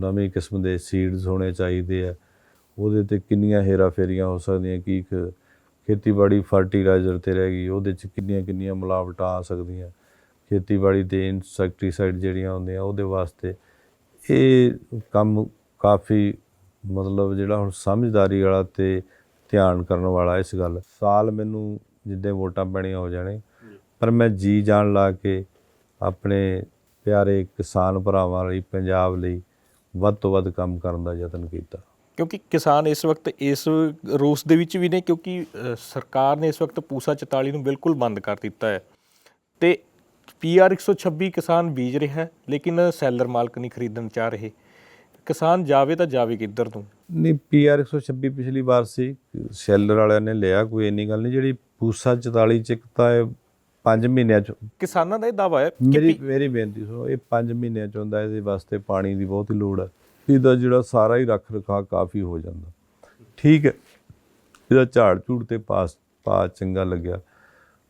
ਨਵੀਂ ਕਿਸਮ ਦੇ ਸੀਡਸ ਹੋਣੇ ਚਾਹੀਦੇ ਆ। ਉਹਦੇ ਤੇ ਕਿੰਨੀਆਂ ਹੇਰਾ ਫੇਰੀਆਂ ਹੋ ਸਕਦੀਆਂ, ਕੀ ਇੱਕ ਖੇਤੀਬਾੜੀ ਫਰਟੀਲਾਈਜ਼ਰ ਤੇ ਰਹਿ ਗਈ, ਉਹਦੇ ਚ ਕਿੰਨੀਆਂ ਕਿੰਨੀਆਂ ਮਿਲਾਵਟਾਂ ਆ ਸਕਦੀਆਂ। ਖੇਤੀਬਾੜੀ ਦੇ ਇਨਸੈਕਟੀਸਾਈਡ ਜਿਹੜੀਆਂ ਹੁੰਦੀਆਂ, ਉਹਦੇ ਵਾਸਤੇ ਇਹ ਕੰਮ ਕਾਫੀ ਮਤਲਬ ਜਿਹੜਾ ਹੁਣ ਸਮਝਦਾਰੀ ਵਾਲਾ ਤੇ ਧਿਆਨ ਕਰਨ ਵਾਲਾ ਇਸ ਗੱਲ। ਸਾਲ ਮੈਨੂੰ ਜਿੱਦਾਂ ਵੋਟਾਂ ਪੈਣੀਆਂ ਹੋ ਜਾਣੇ, ਪਰ ਮੈਂ ਜੀ ਜਾਨ ਲਾ ਕੇ ਆਪਣੇ ਪਿਆਰੇ ਕਿਸਾਨ ਭਰਾਵਾਂ ਲਈ, ਪੰਜਾਬ ਲਈ ਵੱਧ ਤੋਂ ਵੱਧ ਕੰਮ ਕਰਨ ਦਾ ਯਤਨ ਕੀਤਾ। ਕਿਉਂਕਿ ਕਿਸਾਨ ਇਸ ਵਕਤ ਇਸ ਰੋਸ ਦੇ ਵਿੱਚ ਵੀ ਨੇ, ਕਿਉਂਕਿ ਸਰਕਾਰ ਨੇ ਇਸ ਵਕਤ ਪੂਸਾ 44 ਨੂੰ ਬਿਲਕੁਲ ਬੰਦ ਕਰ ਦਿੱਤਾ ਹੈ। ਤੇ ਪੀਆਰ 126 ਕਿਸਾਨ ਬੀਜ ਰਿਹਾ ਲੇਕਿਨ ਸੈਲਰ ਮਾਲਕ ਨਹੀਂ ਖਰੀਦਣ ਚਾਹ ਰਹੇ। ਕਿਸਾਨ ਜਾਵੇ ਤਾਂ ਜਾਵੇ ਕਿੱਧਰ ਨੂੰ। ਨਹੀਂ ਪੀਆਰ 126 ਪਿਛਲੀ ਵਾਰ ਸੀ। ਸ਼ੈਲਰ ਵਾਲਿਆਂ ਨੇ ਲਿਆ ਕੋਈ ਇੰਨੀ ਗੱਲ ਨਹੀਂ। ਜਿਹੜੀ ਪੂਸਾ 44 ਚ ਇੱਕ ਤਾਂ ਇਹ 5 ਮਹੀਨਿਆਂ ਚ ਕਿਸਾਨਾਂ ਦਾ ਇਹ ਦਾਵਾ ਹੈ ਕਿ ਮੇਰੀ ਮੇਰੀ ਬੇਨਤੀ ਸੁਣੋ ਇਹ 5 ਮਹੀਨਿਆਂ ਚ ਹੁੰਦਾ ਇਹਦੇ ਵਾਸਤੇ ਪਾਣੀ ਦੀ ਬਹੁਤ ਹੀ ਲੋੜ ਹੈ। ਇਹਦਾ ਜਿਹੜਾ ਸਾਰਾ ਹੀ ਰੱਖ ਰਖਾ ਕਾਫੀ ਹੋ ਜਾਂਦਾ। ਠੀਕ ਹੈ ਇਹਦਾ ਝਾੜ ਝੂੜ ਤੇ ਪਾਸ ਪਾ ਚੰਗਾ ਲੱਗਿਆ।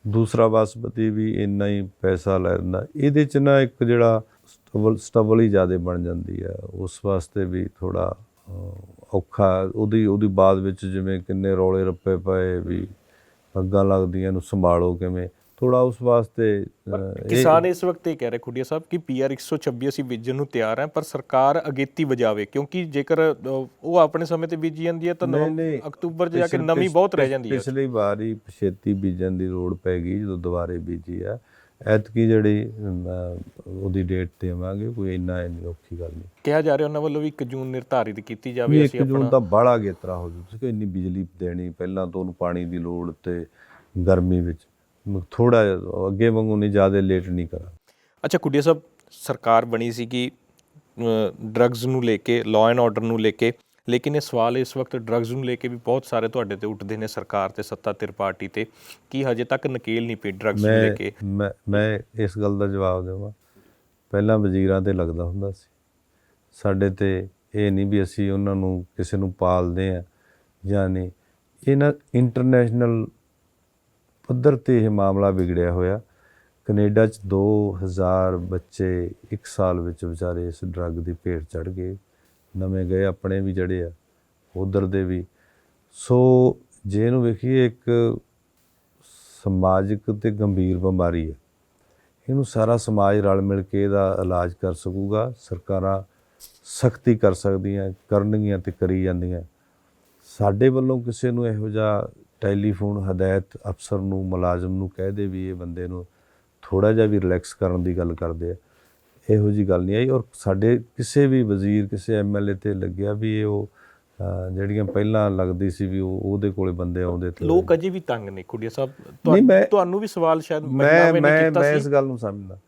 ਦੂਸਰਾ ਬਾਸਪਤੀ ਵੀ ਇੰਨਾ ਹੀ ਪੈਸਾ ਲੈ ਲੈਂਦਾ ਇਹਦੇ ਚ ਨਾ ਇੱਕ ਜਿਹੜਾ ਸਟਬਲ ਸਟਬਲ ਹੀ ਜ਼ਿਆਦਾ ਬਣ ਜਾਂਦੀ ਹੈ। ਉਸ ਵਾਸਤੇ ਵੀ ਥੋੜਾ ਔਖਾ ਉਹਦੀ ਉਹਦੀ ਬਾਅਦ ਵਿੱਚ ਜਿਵੇਂ ਕਿੰਨੇ ਰੌਲੇ ਰੱਪੇ ਪਏ ਵੀ ਅੱਗਾਂ ਲੱਗਦੀਆਂ ਨੂੰ ਸੰਭਾਲੋ ਕਿਵੇਂ। ਥੋੜਾ ਉਸ ਵਾਸਤੇ ਕਿਸਾਨ ਇਸ ਵਕਤ ਇਹ ਕਹਿ ਰਹੇ ਖੁੱਡੀਆ ਸਾਹਿਬ ਕਿ ਪੀਆਰ 126 ਅਸੀਂ ਬੀਜਣ ਨੂੰ ਤਿਆਰ ਹੈ ਪਰ ਸਰਕਾਰ ਅਗੇਤੀ ਵਜਾਵੇ ਕਿਉਂਕਿ ਜੇਕਰ ਉਹ ਆਪਣੇ ਸਮੇਂ ਤੇ ਬੀਜੀ ਜਾਂਦੀ ਹੈ ਤਾਂ ਨਵੰ-। ਅਕਤੂਬਰ 'ਚ ਜਾ ਕੇ ਨਮੀ ਪਿਛ- ਬਹੁਤ ਰਹਿ ਜਾਂਦੀ ਹੈ। ਪਿਛਲੀ ਵਾਰੀ ਛੇਤੀ ਬੀਜਣ ਦੀ ਲੋੜ ਪੈ ਗਈ ਜਦੋਂ ਦੁਬਾਰੇ ਬੀਜੀ ਆ। ਐਤਕੀ ਜਿਹੜੀ ਉਹਦੀ ਡੇਟ ਤੇ ਆਵਾਂਗੇ ਕੋਈ ਇੰਨਾ ਇੰਨੀ ਔਖੀ ਗੱਲ ਨਹੀਂ। ਕਿਹਾ ਜਾ ਰਿਹਾ ਉਹਨਾਂ ਵੱਲੋਂ ਵੀ 1 ਜੂਨ ਨਿਰਧਾਰਿਤ ਕੀਤੀ ਜਾਵੇ ਇੱਕ ਅਸੀਂ ਜੂਨ ਆਪਣਾ ਤਾਂ ਬਾਹਲਾ ਗੇਤਰਾ ਹੋ ਜੂ। ਤੁਸੀਂ ਇੰਨੀ ਬਿਜਲੀ ਦੇਣੀ ਪਹਿਲਾਂ ਤੋਂ ਉਹਨੂੰ ਪਾਣੀ ਦੀ ਲੋੜ ਤੇ ਗਰਮੀ ਵਿੱਚ। ਥੋੜਾ ਅੱਗੇ ਵਾਂਗੂ ਨਹੀਂ ਜ਼ਿਆਦਾ ਲੇਟ ਨਹੀਂ ਕਰਾਂ ਅੱਛਾ ਕੁੜੀਆ ਸਾਹਿਬ ਸਰਕਾਰ ਬਣੀ ਸੀ ਕਿ ਡਰੱਗਸ ਨੂੰ ਲੈ ਕੇ ਲਾਅ ਐਂਡ ਆਰਡਰ ਨੂੰ ਲੈ ਕੇ। ਲੇਕਿਨ ਇਹ ਸਵਾਲ ਇਸ ਵਕਤ ਡਰੱਗਸ ਨੂੰ ਲੈ ਕੇ ਵੀ ਬਹੁਤ ਸਾਰੇ ਤੁਹਾਡੇ ਤੇ ਉੱਠਦੇ ਨੇ ਸਰਕਾਰ ਤੇ ਸੱਤਾ ਧਿਰ ਪਾਰਟੀ ਤੇ। ਕੀ ਹਜੇ ਤੱਕ ਨਕੇਲ ਨਹੀਂ ਪਈ ਡਰੱਗਸ ਨੂੰ ਲੈ ਕੇ? ਮੈਂ ਮੈਂ ਇਸ ਗੱਲ ਦਾ ਜਵਾਬ ਦੇਵਾਂ। ਪਹਿਲਾਂ ਵਜ਼ੀਰਾਂ ਤੇ ਲੱਗਦਾ ਹੁੰਦਾ ਸੀ। ਸਾਡੇ ਤੇ ਇਹ ਨਹੀਂ ਵੀ ਅਸੀਂ ਉਹਨਾਂ ਨੂੰ ਕਿਸੇ ਨੂੰ ਪਾਲਦੇ ਆ ਜਾਂ ਨਹੀਂ। ਇਹ ਨਾ ਇੰਟਰਨੈਸ਼ਨਲ ਪੱਧਰ ਤੇ ਇਹ ਮਾਮਲਾ ਵਿਗੜਿਆ ਹੋਇਆ। ਕੈਨੇਡਾ ਚ 2000 ਬੱਚੇ ਇੱਕ ਸਾਲ ਵਿੱਚ ਵਿਚਾਰੇ ਇਸ ਡਰੱਗ ਦੀ ਭੇਟ ਚੜ ਗਏ। ਨਵੇਂ ਗਏ, ਆਪਣੇ ਵੀ ਜਿਹੜੇ ਆ, ਉਧਰ ਦੇ ਵੀ। ਸੋ ਜੇ ਇਹਨੂੰ ਵੇਖੀਏ, ਇੱਕ ਸਮਾਜਿਕ ਤੇ ਗੰਭੀਰ ਬਿਮਾਰੀ ਹੈ ਇਹਨੂੰ ਸਾਰਾ ਸਮਾਜ ਰਲ ਮਿਲ ਕੇ ਇਹਦਾ ਇਲਾਜ ਕਰ ਸਕੂਗਾ। ਸਰਕਾਰਾਂ ਸਖਤੀ ਕਰ ਸਕਦੀਆਂ, ਕਰਨਗੀਆਂ ਤੇ ਕਰੀ ਜਾਂਦੀਆਂ। ਸਾਡੇ ਵੱਲੋਂ ਕਿਸੇ ਨੂੰ ਇਹੋ ਜਿਹਾ ਟੈਲੀਫੋਨ, ਹਦਾਇਤ ਅਫਸਰ ਨੂੰ, ਮੁਲਾਜ਼ਮ ਨੂੰ ਕਹਿ ਦੇ ਵੀ ਇਹ ਬੰਦੇ ਨੂੰ ਥੋੜਾ ਜਿਹਾ ਵੀ ਰਿਲੈਕਸ ਕਰਨ ਦੀ ਗੱਲ ਕਰਦੇ ਆ। ਇਹੋ ਜੀ ਗੱਲ ਨਹੀਂ ਆਈ ਔਰ ਸਾਡੇ ਕਿਸੇ ਵੀ ਵਜ਼ੀਰ ਕਿਸੇ ਐਮਐਲਏ ਤੇ ਲੱਗਿਆ ਵੀ ਇਹ ਉਹ ਜਿਹੜੀਆਂ ਪਹਿਲਾਂ ਲੱਗਦੀ ਸੀ ਵੀ ਉਹ ਉਹਦੇ ਕੋਲੇ ਬੰਦੇ ਆਉਂਦੇ ਤੇ ਲੋਕ ਅਜੇ ਵੀ ਤੰਗ ਨੇ ਕੁੜੀਆ ਸਾਹਿਬ। ਤੁਹਾਨੂੰ ਵੀ ਸਵਾਲ ਸ਼ਾਇਦ ਮੈਂ ਮੈਂ ਮੈਂ ਇਸ ਗੱਲ ਨੂੰ ਸਮਝਦਾ।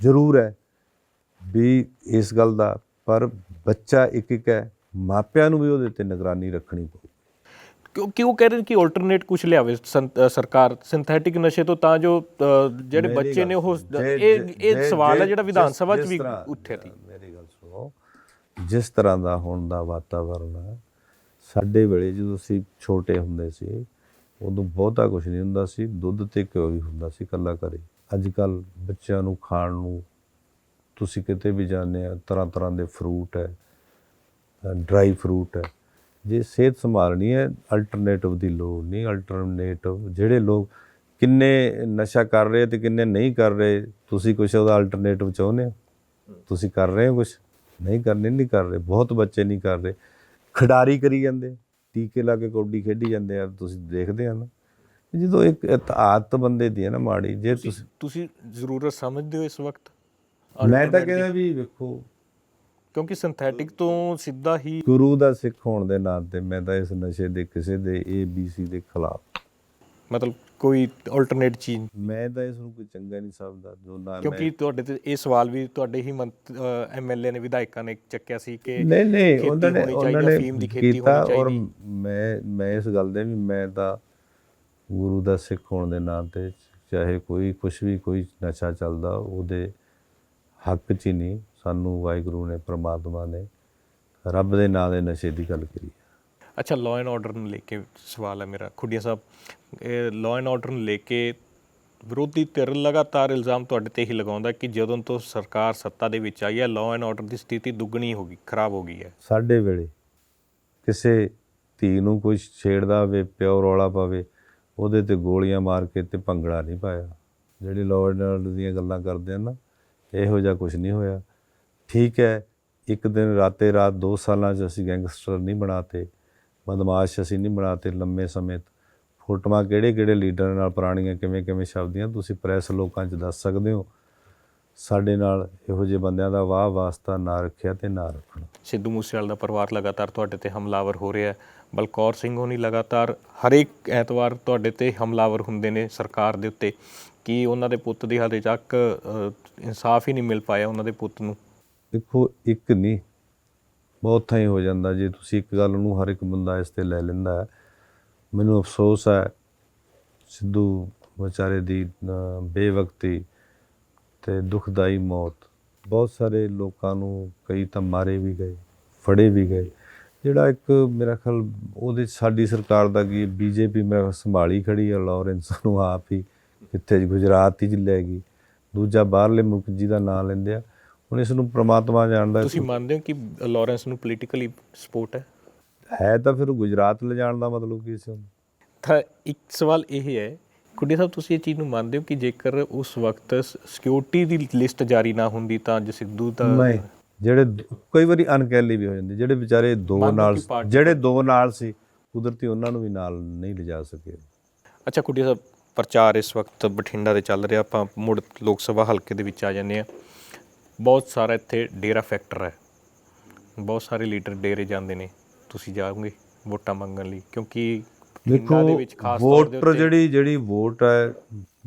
ਜ਼ਰੂਰ ਹੈ ਵੀ ਇਸ ਗੱਲ ਦਾ ਪਰ ਬੱਚਾ ਇੱਕ ਇੱਕ ਹੈ ਮਾਪਿਆਂ ਨੂੰ ਵੀ ਉਹਦੇ ਤੇ ਨਿਗਰਾਨੀ ਰੱਖਣੀ ਪਊ। ਕਿਉਂ ਕਹਿ ਰਹੇ ਨੇ ਕਿ ਆਲਟਰਨੇਟ ਕੁਝ ਲਿਆਵੇ ਸਰਕਾਰ ਸਿੰਥੈਟਿਕ ਨਸ਼ੇ ਤੋਂ ਤਾਂ ਜੋ ਜਿਹੜੇ ਬੱਚੇ ਨੇ ਉਹ ਇਹ ਇਹ ਸਵਾਲ ਹੈ ਜਿਹੜਾ ਵਿਧਾਨ ਸਭਾ 'ਚ ਵੀ ਉੱਠਿਆ ਸੀ। ਮੇਰੀ ਗੱਲ ਸੁਣੋ ਜਿਸ ਤਰ੍ਹਾਂ ਦਾ ਹੁਣ ਦਾ ਵਾਤਾਵਰਨ ਹੈ ਸਾਡੇ ਵੇਲੇ ਜਦੋਂ ਅਸੀਂ ਛੋਟੇ ਹੁੰਦੇ ਸੀ ਉਦੋਂ ਬਹੁਤਾ ਕੁਝ ਨਹੀਂ ਹੁੰਦਾ ਸੀ ਦੁੱਧ ਤੇ ਘਿਓ ਹੀ ਹੁੰਦਾ ਸੀ ਕੱਲਾ ਘਰੇ। ਅੱਜ ਕੱਲ ਬੱਚਿਆਂ ਨੂੰ ਖਾਣ ਨੂੰ ਤੁਸੀਂ ਕਿਤੇ ਵੀ ਜਾਂਦੇ ਆ ਤਰ੍ਹਾਂ ਤਰ੍ਹਾਂ ਦੇ ਫਰੂਟ ਹੈ ਡਰਾਈ ਫਰੂਟ ਹੈ। ਜੇ ਸਿਹਤ ਸੰਭਾਲਣੀ ਹੈ ਅਲਟਰਨੇਟਿਵ ਦੀ ਲੋੜ ਨਹੀਂ ਅਲਟਰਨੇਟਿਵ ਜਿਹੜੇ ਲੋਕ ਕਿੰਨੇ ਨਸ਼ਾ ਕਰ ਰਹੇ ਤੇ ਕਿੰਨੇ ਨਹੀਂ ਕਰ ਰਹੇ ਤੁਸੀਂ ਕੁਝ ਉਹਦਾ ਅਲਟਰਨੇਟਿਵ ਚਾਹੁੰਦੇ ਹੋ? ਤੁਸੀਂ ਕਰ ਰਹੇ ਹੋ ਕੁਝ ਨਹੀਂ ਕਰਨੇ ਨਹੀਂ ਕਰ ਰਹੇ ਬਹੁਤ ਬੱਚੇ ਨਹੀਂ ਕਰ ਰਹੇ। ਖਿਡਾਰੀ ਕਰੀ ਜਾਂਦੇ ਟੀਕੇ ਲਾ ਕੇ ਕੌਡੀ ਖੇਡੀ ਜਾਂਦੇ ਆ ਤੁਸੀਂ ਦੇਖਦੇ ਆ ਨਾ। ਜਦੋਂ ਇੱਕ ਆਦਤ ਬੰਦੇ ਦੀ ਹੈ ਨਾ ਮਾੜੀ ਜੇ ਤੁਸੀਂ ਤੁਸੀਂ ਜ਼ਰੂਰਤ ਸਮਝਦੇ ਹੋ ਇਸ ਵਕਤ? ਮੈਂ ਤਾਂ ਕਹਿੰਦਾ ਵੀ ਵੇਖੋ ਕਿਉਂਕਿ ਸਿੰਥੈਟਿਕ ਤੋਂ ਸਿੱਧਾ ਹੀ ਗੁਰੂ ਦਾ ਸਿੱਖ ਹੋਣ ਦੇ ਨਾਤੇ ਮੈਂ ਤਾਂ ਇਸ ਨਸ਼ੇ ਦੇ ਕਿਸੇ ਦੇ ਏ ਬੀ ਸੀ ਦੇ ਖਿਲਾਫ। ਮਤਲਬ ਕੋਈ ਆਲਟਰਨੇਟ ਚੀਜ਼ ਮੈਂ ਤਾਂ ਇਸ ਨੂੰ ਕੋਈ ਚੰਗਾ ਨਹੀਂ ਸਮਝਦਾ ਜੋ ਨਾ ਕਿਉਂਕਿ ਤੁਹਾਡੇ ਤੇ ਇਹ ਸਵਾਲ ਵੀ ਤੁਹਾਡੇ ਹੀ ਐਮਐਲਏ ਨੇ ਵਿਧਾਇਕਾਂ ਨੇ ਚੱਕਿਆ ਸੀ ਕਿ ਨਹੀਂ ਨਹੀਂ ਉਹਨਾਂ ਨੇ ਉਹਨਾਂ ਨੇ ਅਫੀਮ ਦੀ ਖੇਤੀ ਹੋਣੀ ਔਰ ਚਾਹੀਦੀ। ਮੈਂ ਮੈਂ ਇਸ ਗੱਲ ਦੇ ਵੀ ਮੈਂ ਤਾਂ ਗੁਰੂ ਦਾ ਸਿੱਖ ਹੋਣ ਦੇ ਨਾਤੇ ਚਾਹੇ ਕੋਈ ਕੁਛ ਵੀ ਕੋਈ ਨਸ਼ਾ ਚੱਲਦਾ ਉਹਦੇ ਹੱਕ 'ਚ ਹੀ ਨਹੀਂ। ਸਾਨੂੰ ਵਾਹਿਗੁਰੂ ਨੇ ਪ੍ਰਮਾਤਮਾ ਨੇ ਰੱਬ ਦੇ ਨਾਂ ਦੇ ਨਸ਼ੇ ਦੀ ਗੱਲ ਕਰੀ। ਅੱਛਾ ਲਾਅ ਐਂਡ ਆਰਡਰ ਨੂੰ ਲੈ ਕੇ ਸਵਾਲ ਹੈ ਮੇਰਾ ਖੁੱਡੀਆਂ ਸਾਹਿਬ। ਇਹ ਲਾਅ ਐਂਡ ਆਰਡਰ ਨੂੰ ਲੈ ਕੇ ਵਿਰੋਧੀ ਧਿਰ ਲਗਾਤਾਰ ਇਲਜ਼ਾਮ ਤੁਹਾਡੇ ਤੇ ਹੀ ਲਗਾਉਂਦਾ ਕਿ ਜਦੋਂ ਤੋਂ ਸਰਕਾਰ ਸੱਤਾ ਦੇ ਵਿੱਚ ਆਈ ਹੈ ਲਾਅ ਐਂਡ ਆਰਡਰ ਦੀ ਸਥਿਤੀ ਦੁੱਗਣੀ ਹੋ ਗਈ ਖਰਾਬ ਹੋ ਗਈ ਹੈ। ਸਾਡੇ ਵੇਲੇ ਕਿਸੇ ਧੀ ਨੂੰ ਕੋਈ ਛੇੜਦਾ ਹੋਵੇ ਪਿਓ ਰੌਲਾ ਪਾਵੇ ਉਹਦੇ ਤੇ ਗੋਲੀਆਂ ਮਾਰ ਕੇ ਤੇ ਭੰਗੜਾ ਨਹੀਂ ਪਾਇਆ। ਜਿਹੜੀ ਲਾਅ ਐਂਡ ਆਰਡਰ ਦੀਆਂ ਗੱਲਾਂ ਕਰਦੇ ਆ ਨਾ ਇਹੋ ਜਿਹਾ ਕੁਝ ਨਹੀਂ ਹੋਇਆ। ਠੀਕ ਹੈ, ਇੱਕ ਦਿਨ ਰਾਤੇ ਰਾਤ 2 ਸਾਲਾਂ 'ਚ ਅਸੀਂ ਗੈਂਗਸਟਰ ਨਹੀਂ ਬਣਾਤੇ, ਬਦਮਾਸ਼ ਅਸੀਂ ਨਹੀਂ ਬਣਾਤੇ ਲੰਮੇ ਸਮੇਂ ਫੋਟੋਆਂ ਕਿਹੜੇ ਕਿਹੜੇ ਲੀਡਰਾਂ ਨਾਲ ਪੁਰਾਣੀਆਂ, ਕਿਵੇਂ ਕਿਵੇਂ ਸ਼ਬਦੀਆਂ ਤੁਸੀਂ ਪ੍ਰੈਸ ਲੋਕਾਂ 'ਚ ਦੱਸ ਸਕਦੇ ਹੋ। ਸਾਡੇ ਨਾਲ ਇਹੋ ਜਿਹੇ ਬੰਦਿਆਂ ਦਾ ਵਾਹ ਵਾਸਤਾ ਨਾ ਰੱਖਿਆ ਤੇ ਨਾ ਰੱਖਣਾ। ਸਿੱਧੂ ਮੂਸੇਵਾਲ ਦਾ ਪਰਿਵਾਰ ਲਗਾਤਾਰ ਤੁਹਾਡੇ ਤੇ ਹਮਲਾਵਰ ਹੋ ਰਿਹਾ ਹੈ। ਬਲਕੌਰ ਸਿੰਘ ਹੋਣੀ ਲਗਾਤਾਰ ਹਰੇਕ ਐਤਵਾਰ ਤੁਹਾਡੇ ਤੇ ਹਮਲਾਵਰ ਹੁੰਦੇ ਨੇ ਸਰਕਾਰ ਦੇ ਉੱਤੇ। ਕਿ ਉਹਨਾਂ ਦੇ ਪੁੱਤ ਦੀ ਹਾਲੇ ਤੱਕ ਇਨਸਾਫ ਹੀ ਨਹੀਂ ਮਿਲ ਪਾਇਆ ਉਹਨਾਂ ਦੇ ਪੁੱਤ ਨੂੰ? ਦੇਖੋ, ਇੱਕ ਨਹੀਂ ਬਹੁਤ ਥਾਂ ਹੀ ਹੋ ਜਾਂਦਾ ਜੇ ਤੁਸੀਂ ਇੱਕ ਗੱਲ ਨੂੰ ਹਰ ਇੱਕ ਬੰਦਾ ਇਸ ਤੇ ਲੈ ਲੈਂਦਾ ਮੈਨੂੰ ਅਫਸੋਸ ਹੈ, ਸਿੱਧੂ ਵਿਚਾਰੇ ਦੀ ਬੇਵਕਤੀ ਤੇ ਦੁਖਦਾਈ ਮੌਤ। ਬਹੁਤ ਸਾਰੇ ਲੋਕਾਂ ਨੂੰ ਕਈ ਤਾਂ ਮਾਰੇ ਵੀ ਗਏ, ਫੜੇ ਵੀ ਗਏ। ਜਿਹੜਾ ਇੱਕ ਮੇਰਾ ਖਿਆਲ ਉਹਦੇ 'ਚ ਸਾਡੀ ਸਰਕਾਰ ਦਾ ਕੀ ਬੀਜੇਪੀ ਮੇਰਾ ਸੰਭਾਲੀ ਖੜੀ ਹੈ, ਲਾਰੈਂਸ ਨੂੰ ਆਪ ਹੀ ਕਿੱਥੇ ਗੁਜਰਾਤ ਹੀ 'ਚ ਲੈ ਗਈ। ਦੂਜਾ ਬਾਹਰਲੇ ਮੁਲਕ ਜਿਹਦਾ ਨਾਂ ਲੈਂਦੇ ਆ ਹੁਣ ਇਸ ਨੂੰ ਪ੍ਰਮਾਤਮਾ ਜਾਣਦਾ ਤੁਸੀਂ ਮੰਨਦੇ ਹੋ ਕਿ ਲਾਰੈਂਸ ਨੂੰ ਪੋਲੀਟੀਕਲੀ ਸਪੋਰਟ ਹੈ? ਹੈ ਤਾਂ ਫਿਰ ਗੁਜਰਾਤ ਲਿਜਾਣ ਦਾ ਮਤਲਬ ਕੀ ਸੀ ਉਹਨੂੰ? ਤਾਂ ਇੱਕ ਸਵਾਲ ਇਹ ਹੈ ਕੁੜੀ ਸਾਹਿਬ ਤੁਸੀਂ ਇਹ ਚੀਜ਼ ਨੂੰ ਮੰਨਦੇ ਹੋ ਕਿ ਜੇਕਰ ਉਸ ਵਕਤ ਸਿਕਿਉਰਿਟੀ ਦੀ ਲਿਸਟ ਜਾਰੀ ਨਾ ਹੁੰਦੀ ਤਾਂ ਅੱਜ ਸਿੱਧੂ ਦਾ ਨਹੀਂ ਜਿਹੜੇ ਕਈ ਵਾਰੀ ਅਨਕੈਲੀ ਵੀ ਹੋ ਜਾਂਦੀ ਜਿਹੜੇ ਵਿਚਾਰੇ ਦੋ ਨਾਲ ਜਿਹੜੇ ਦੋ ਨਾਲ ਸੀ ਕੁਦਰਤੀ ਉਹਨਾਂ ਨੂੰ ਵੀ ਨਾਲ ਨਹੀਂ ਲਿਜਾ ਸਕੇ। ਅੱਛਾ ਕੁੜੀ ਸਾਹਿਬ ਪ੍ਰਚਾਰ ਇਸ ਵਕਤ ਬਠਿੰਡਾ ਦੇ ਚੱਲ ਰਿਹਾ ਆਪਾਂ ਮੁੜ ਲੋਕ ਸਭਾ ਹਲਕੇ ਦੇ ਵਿੱਚ ਆ ਜਾਂਦੇ ਆ ਬਹੁਤ ਸਾਰਾ ਇੱਥੇ ਡੇਰਾ ਫੈਕਟਰ ਹੈ। ਬਹੁਤ ਸਾਰੇ ਲੀਡਰ ਡੇਰੇ ਜਾਂਦੇ ਨੇ। ਤੁਸੀਂ ਜਾਓਗੇ ਵੋਟਾਂ ਮੰਗਣ ਲਈ ਕਿਉਂਕਿ ਬਠਿੰਡਾ ਦੇ ਵਿੱਚ ਖਾਸ ਤੌਰ ਦੇ ਵੋਟਰ ਜਿਹੜੀ ਜਿਹੜੀ ਵੋਟ ਹੈ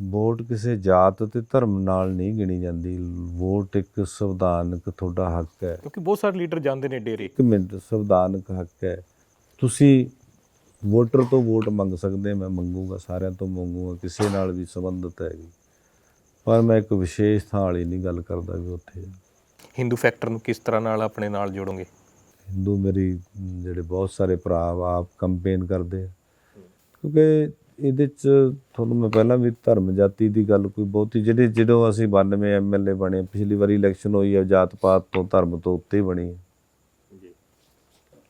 ਵੋਟ ਕਿਸੇ ਜਾਤ ਤੇ ਧਰਮ ਨਾਲ ਨਹੀਂ ਗਿਣੀ ਜਾਂਦੀ। ਵੋਟ ਇੱਕ ਸੰਵਿਧਾਨਕ ਤੁਹਾਡਾ ਹੱਕ ਹੈ। ਕਿਉਂਕਿ ਬਹੁਤ ਸਾਰੇ ਲੀਡਰ ਜਾਂਦੇ ਨੇ ਡੇਰੇ। ਇੱਕ ਮਿੰਟ ਸੰਵਿਧਾਨਕ ਹੱਕ ਹੈ। ਤੁਸੀਂ ਵੋਟਰ ਤੋਂ ਵੋਟ ਮੰਗ ਸਕਦੇ ਮੈਂ ਮੰਗੂਗਾ ਸਾਰਿਆਂ ਤੋਂ ਮੰਗੂਗਾ ਕਿਸੇ ਨਾਲ ਵੀ ਸੰਬੰਧਿਤ ਹੈਗੀ। ਪਰ ਮੈਂ ਇੱਕ ਵਿਸ਼ੇਸ਼ ਥਾਂ ਵਾਲੀ ਨਹੀਂ ਗੱਲ ਕਰਦਾ ਵੀ ਉੱਥੇ। ਹਿੰਦੂ ਫੈਕਟਰ ਨੂੰ ਕਿਸ ਤਰ੍ਹਾਂ ਨਾਲ ਆਪਣੇ ਨਾਲ ਜੋੜੋਗੇ? ਹਿੰਦੂ ਮੇਰੀ ਜਿਹੜੇ ਬਹੁਤ ਸਾਰੇ ਭਰਾ ਆਪ ਕੰਪੇਨ ਕਰਦੇ ਆ। ਕਿਉਂਕਿ ਇਹਦੇ ਚ ਤੁਹਾਨੂੰ ਮੈਂ ਪਹਿਲਾਂ ਵੀ ਧਰਮ ਜਾਤੀ ਦੀ ਗੱਲ ਕੋਈ ਬਹੁਤੀ ਜਿਹੜੇ ਜਦੋਂ ਅਸੀਂ 92 ਐਮਐਲਏ ਬਣੇ ਪਿਛਲੀ ਵਾਰੀ ਇਲੈਕਸ਼ਨ ਹੋਈ ਹੈ ਜਾਤ ਪਾਤ ਤੋਂ ਧਰਮ ਤੋਂ ਉੱਤੇ ਬਣੀ ਹੈ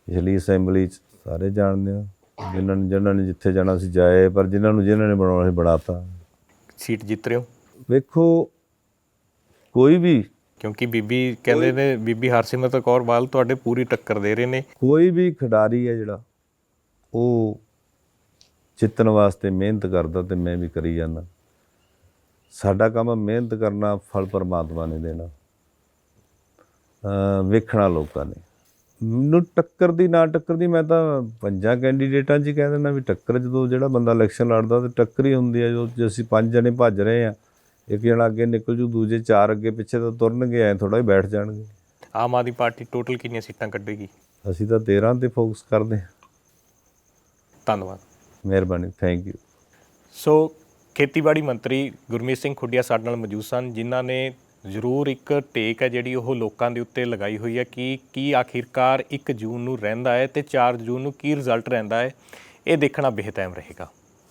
ਪਿਛਲੀ ਅਸੈਂਬਲੀ ਚ ਸਾਰੇ ਜਾਣਦੇ ਆ। ਜਿਨ੍ਹਾਂ ਨੇ ਜਿਨ੍ਹਾਂ ਨੇ ਜਿੱਥੇ ਜਾਣਾ ਸੀ ਜਾਏ ਪਰ ਜਿਨ੍ਹਾਂ ਨੂੰ ਜਿਨ੍ਹਾਂ ਨੇ ਬਣਾਉਣਾ ਸੀ ਬਣਾਤਾ। ਸੀਟ ਜਿੱਤ ਰਹੇ ਹੋ? ਵੇਖੋ ਕੋਈ ਵੀ ਕਿਉਂਕਿ ਬੀਬੀ ਕਹਿੰਦੇ ਨੇ ਬੀਬੀ ਹਰਸਿਮਰਤ ਕੌਰ ਬਾਲ ਤੁਹਾਡੇ ਪੂਰੀ ਟੱਕਰ ਦੇ ਰਹੇ ਨੇ। ਕੋਈ ਵੀ ਖਿਡਾਰੀ ਹੈ ਜਿਹੜਾ ਉਹ ਜਿੱਤਣ ਵਾਸਤੇ ਮਿਹਨਤ ਕਰਦਾ ਤੇ ਮੈਂ ਵੀ ਕਰੀ ਜਾਂਦਾ। ਸਾਡਾ ਕੰਮ ਮਿਹਨਤ ਕਰਨਾ ਫਲ ਪਰਮਾਤਮਾ ਨੇ ਦੇਣਾ। ਅ ਵੇਖਣਾ ਲੋਕਾਂ ਨੇ। ਮੈਨੂੰ ਟੱਕਰ ਦੀ ਨਾ ਟੱਕਰ ਦੀ ਮੈਂ ਤਾਂ ਪੰਜਾਂ ਕੈਂਡੀਡੇਟਾਂ 'ਚ ਹੀ ਕਹਿ ਦਿੰਦਾ ਵੀ ਟੱਕਰ ਜਦੋਂ ਜਿਹੜਾ ਬੰਦਾ ਇਲੈਕਸ਼ਨ ਲੜਦਾ ਤੇ ਟੱਕਰ ਹੀ ਹੁੰਦੀ ਹੈ ਜੋ ਜੇ ਅਸੀਂ ਪੰਜ ਜਣੇ ਭੱਜ ਰਹੇ ਆ ਇੱਕ ਜਣਾ ਅੱਗੇ ਨਿਕਲ ਜੂ ਦੂਜੇ ਚਾਰ ਅੱਗੇ ਪਿੱਛੇ ਤਾਂ ਤੁਰਨਗੇ ਐ ਥੋੜਾ ਹੀ ਬੈਠ ਜਾਣਗੇ। ਆਮ ਆਦਮੀ ਪਾਰਟੀ ਟੋਟਲ ਕਿੰਨੀਆਂ ਸੀਟਾਂ ਕੱਢੇਗੀ? ਅਸੀਂ ਤਾਂ 13 ਤੇ ਫੋਕਸ ਕਰਦੇ ਹਾਂ। ਧੰਨਵਾਦ। ਮਿਹਰਬਾਨੀ ਥੈਂਕ ਯੂ ਸੋ ਖੇਤੀਬਾੜੀ ਮੰਤਰੀ ਗੁਰਮੀਤ ਸਿੰਘ ਖੁੱਡੀਆ ਸਾਡੇ ਨਾਲ ਮੌਜੂਦ ਸਨ ਜਿਨ੍ਹਾਂ ਨੇ ਜ਼ਰੂਰ ਇੱਕ ਟੇਕ ਹੈ ਜਿਹੜੀ ਉਹ ਲੋਕਾਂ ਦੇ ਉੱਤੇ ਲਗਾਈ ਹੋਈ ਹੈ ਕਿ ਕੀ ਆਖਿਰਕਾਰ 1 ਜੂਨ ਨੂੰ ਰਹਿੰਦਾ ਹੈ ਤੇ 4 ਜੂਨ ਨੂੰ ਕੀ ਰਿਜ਼ਲਟ ਰਹਿੰਦਾ ਹੈ ਇਹ ਦੇਖਣਾ ਬੇਹਤਮ ਰਹੇਗਾ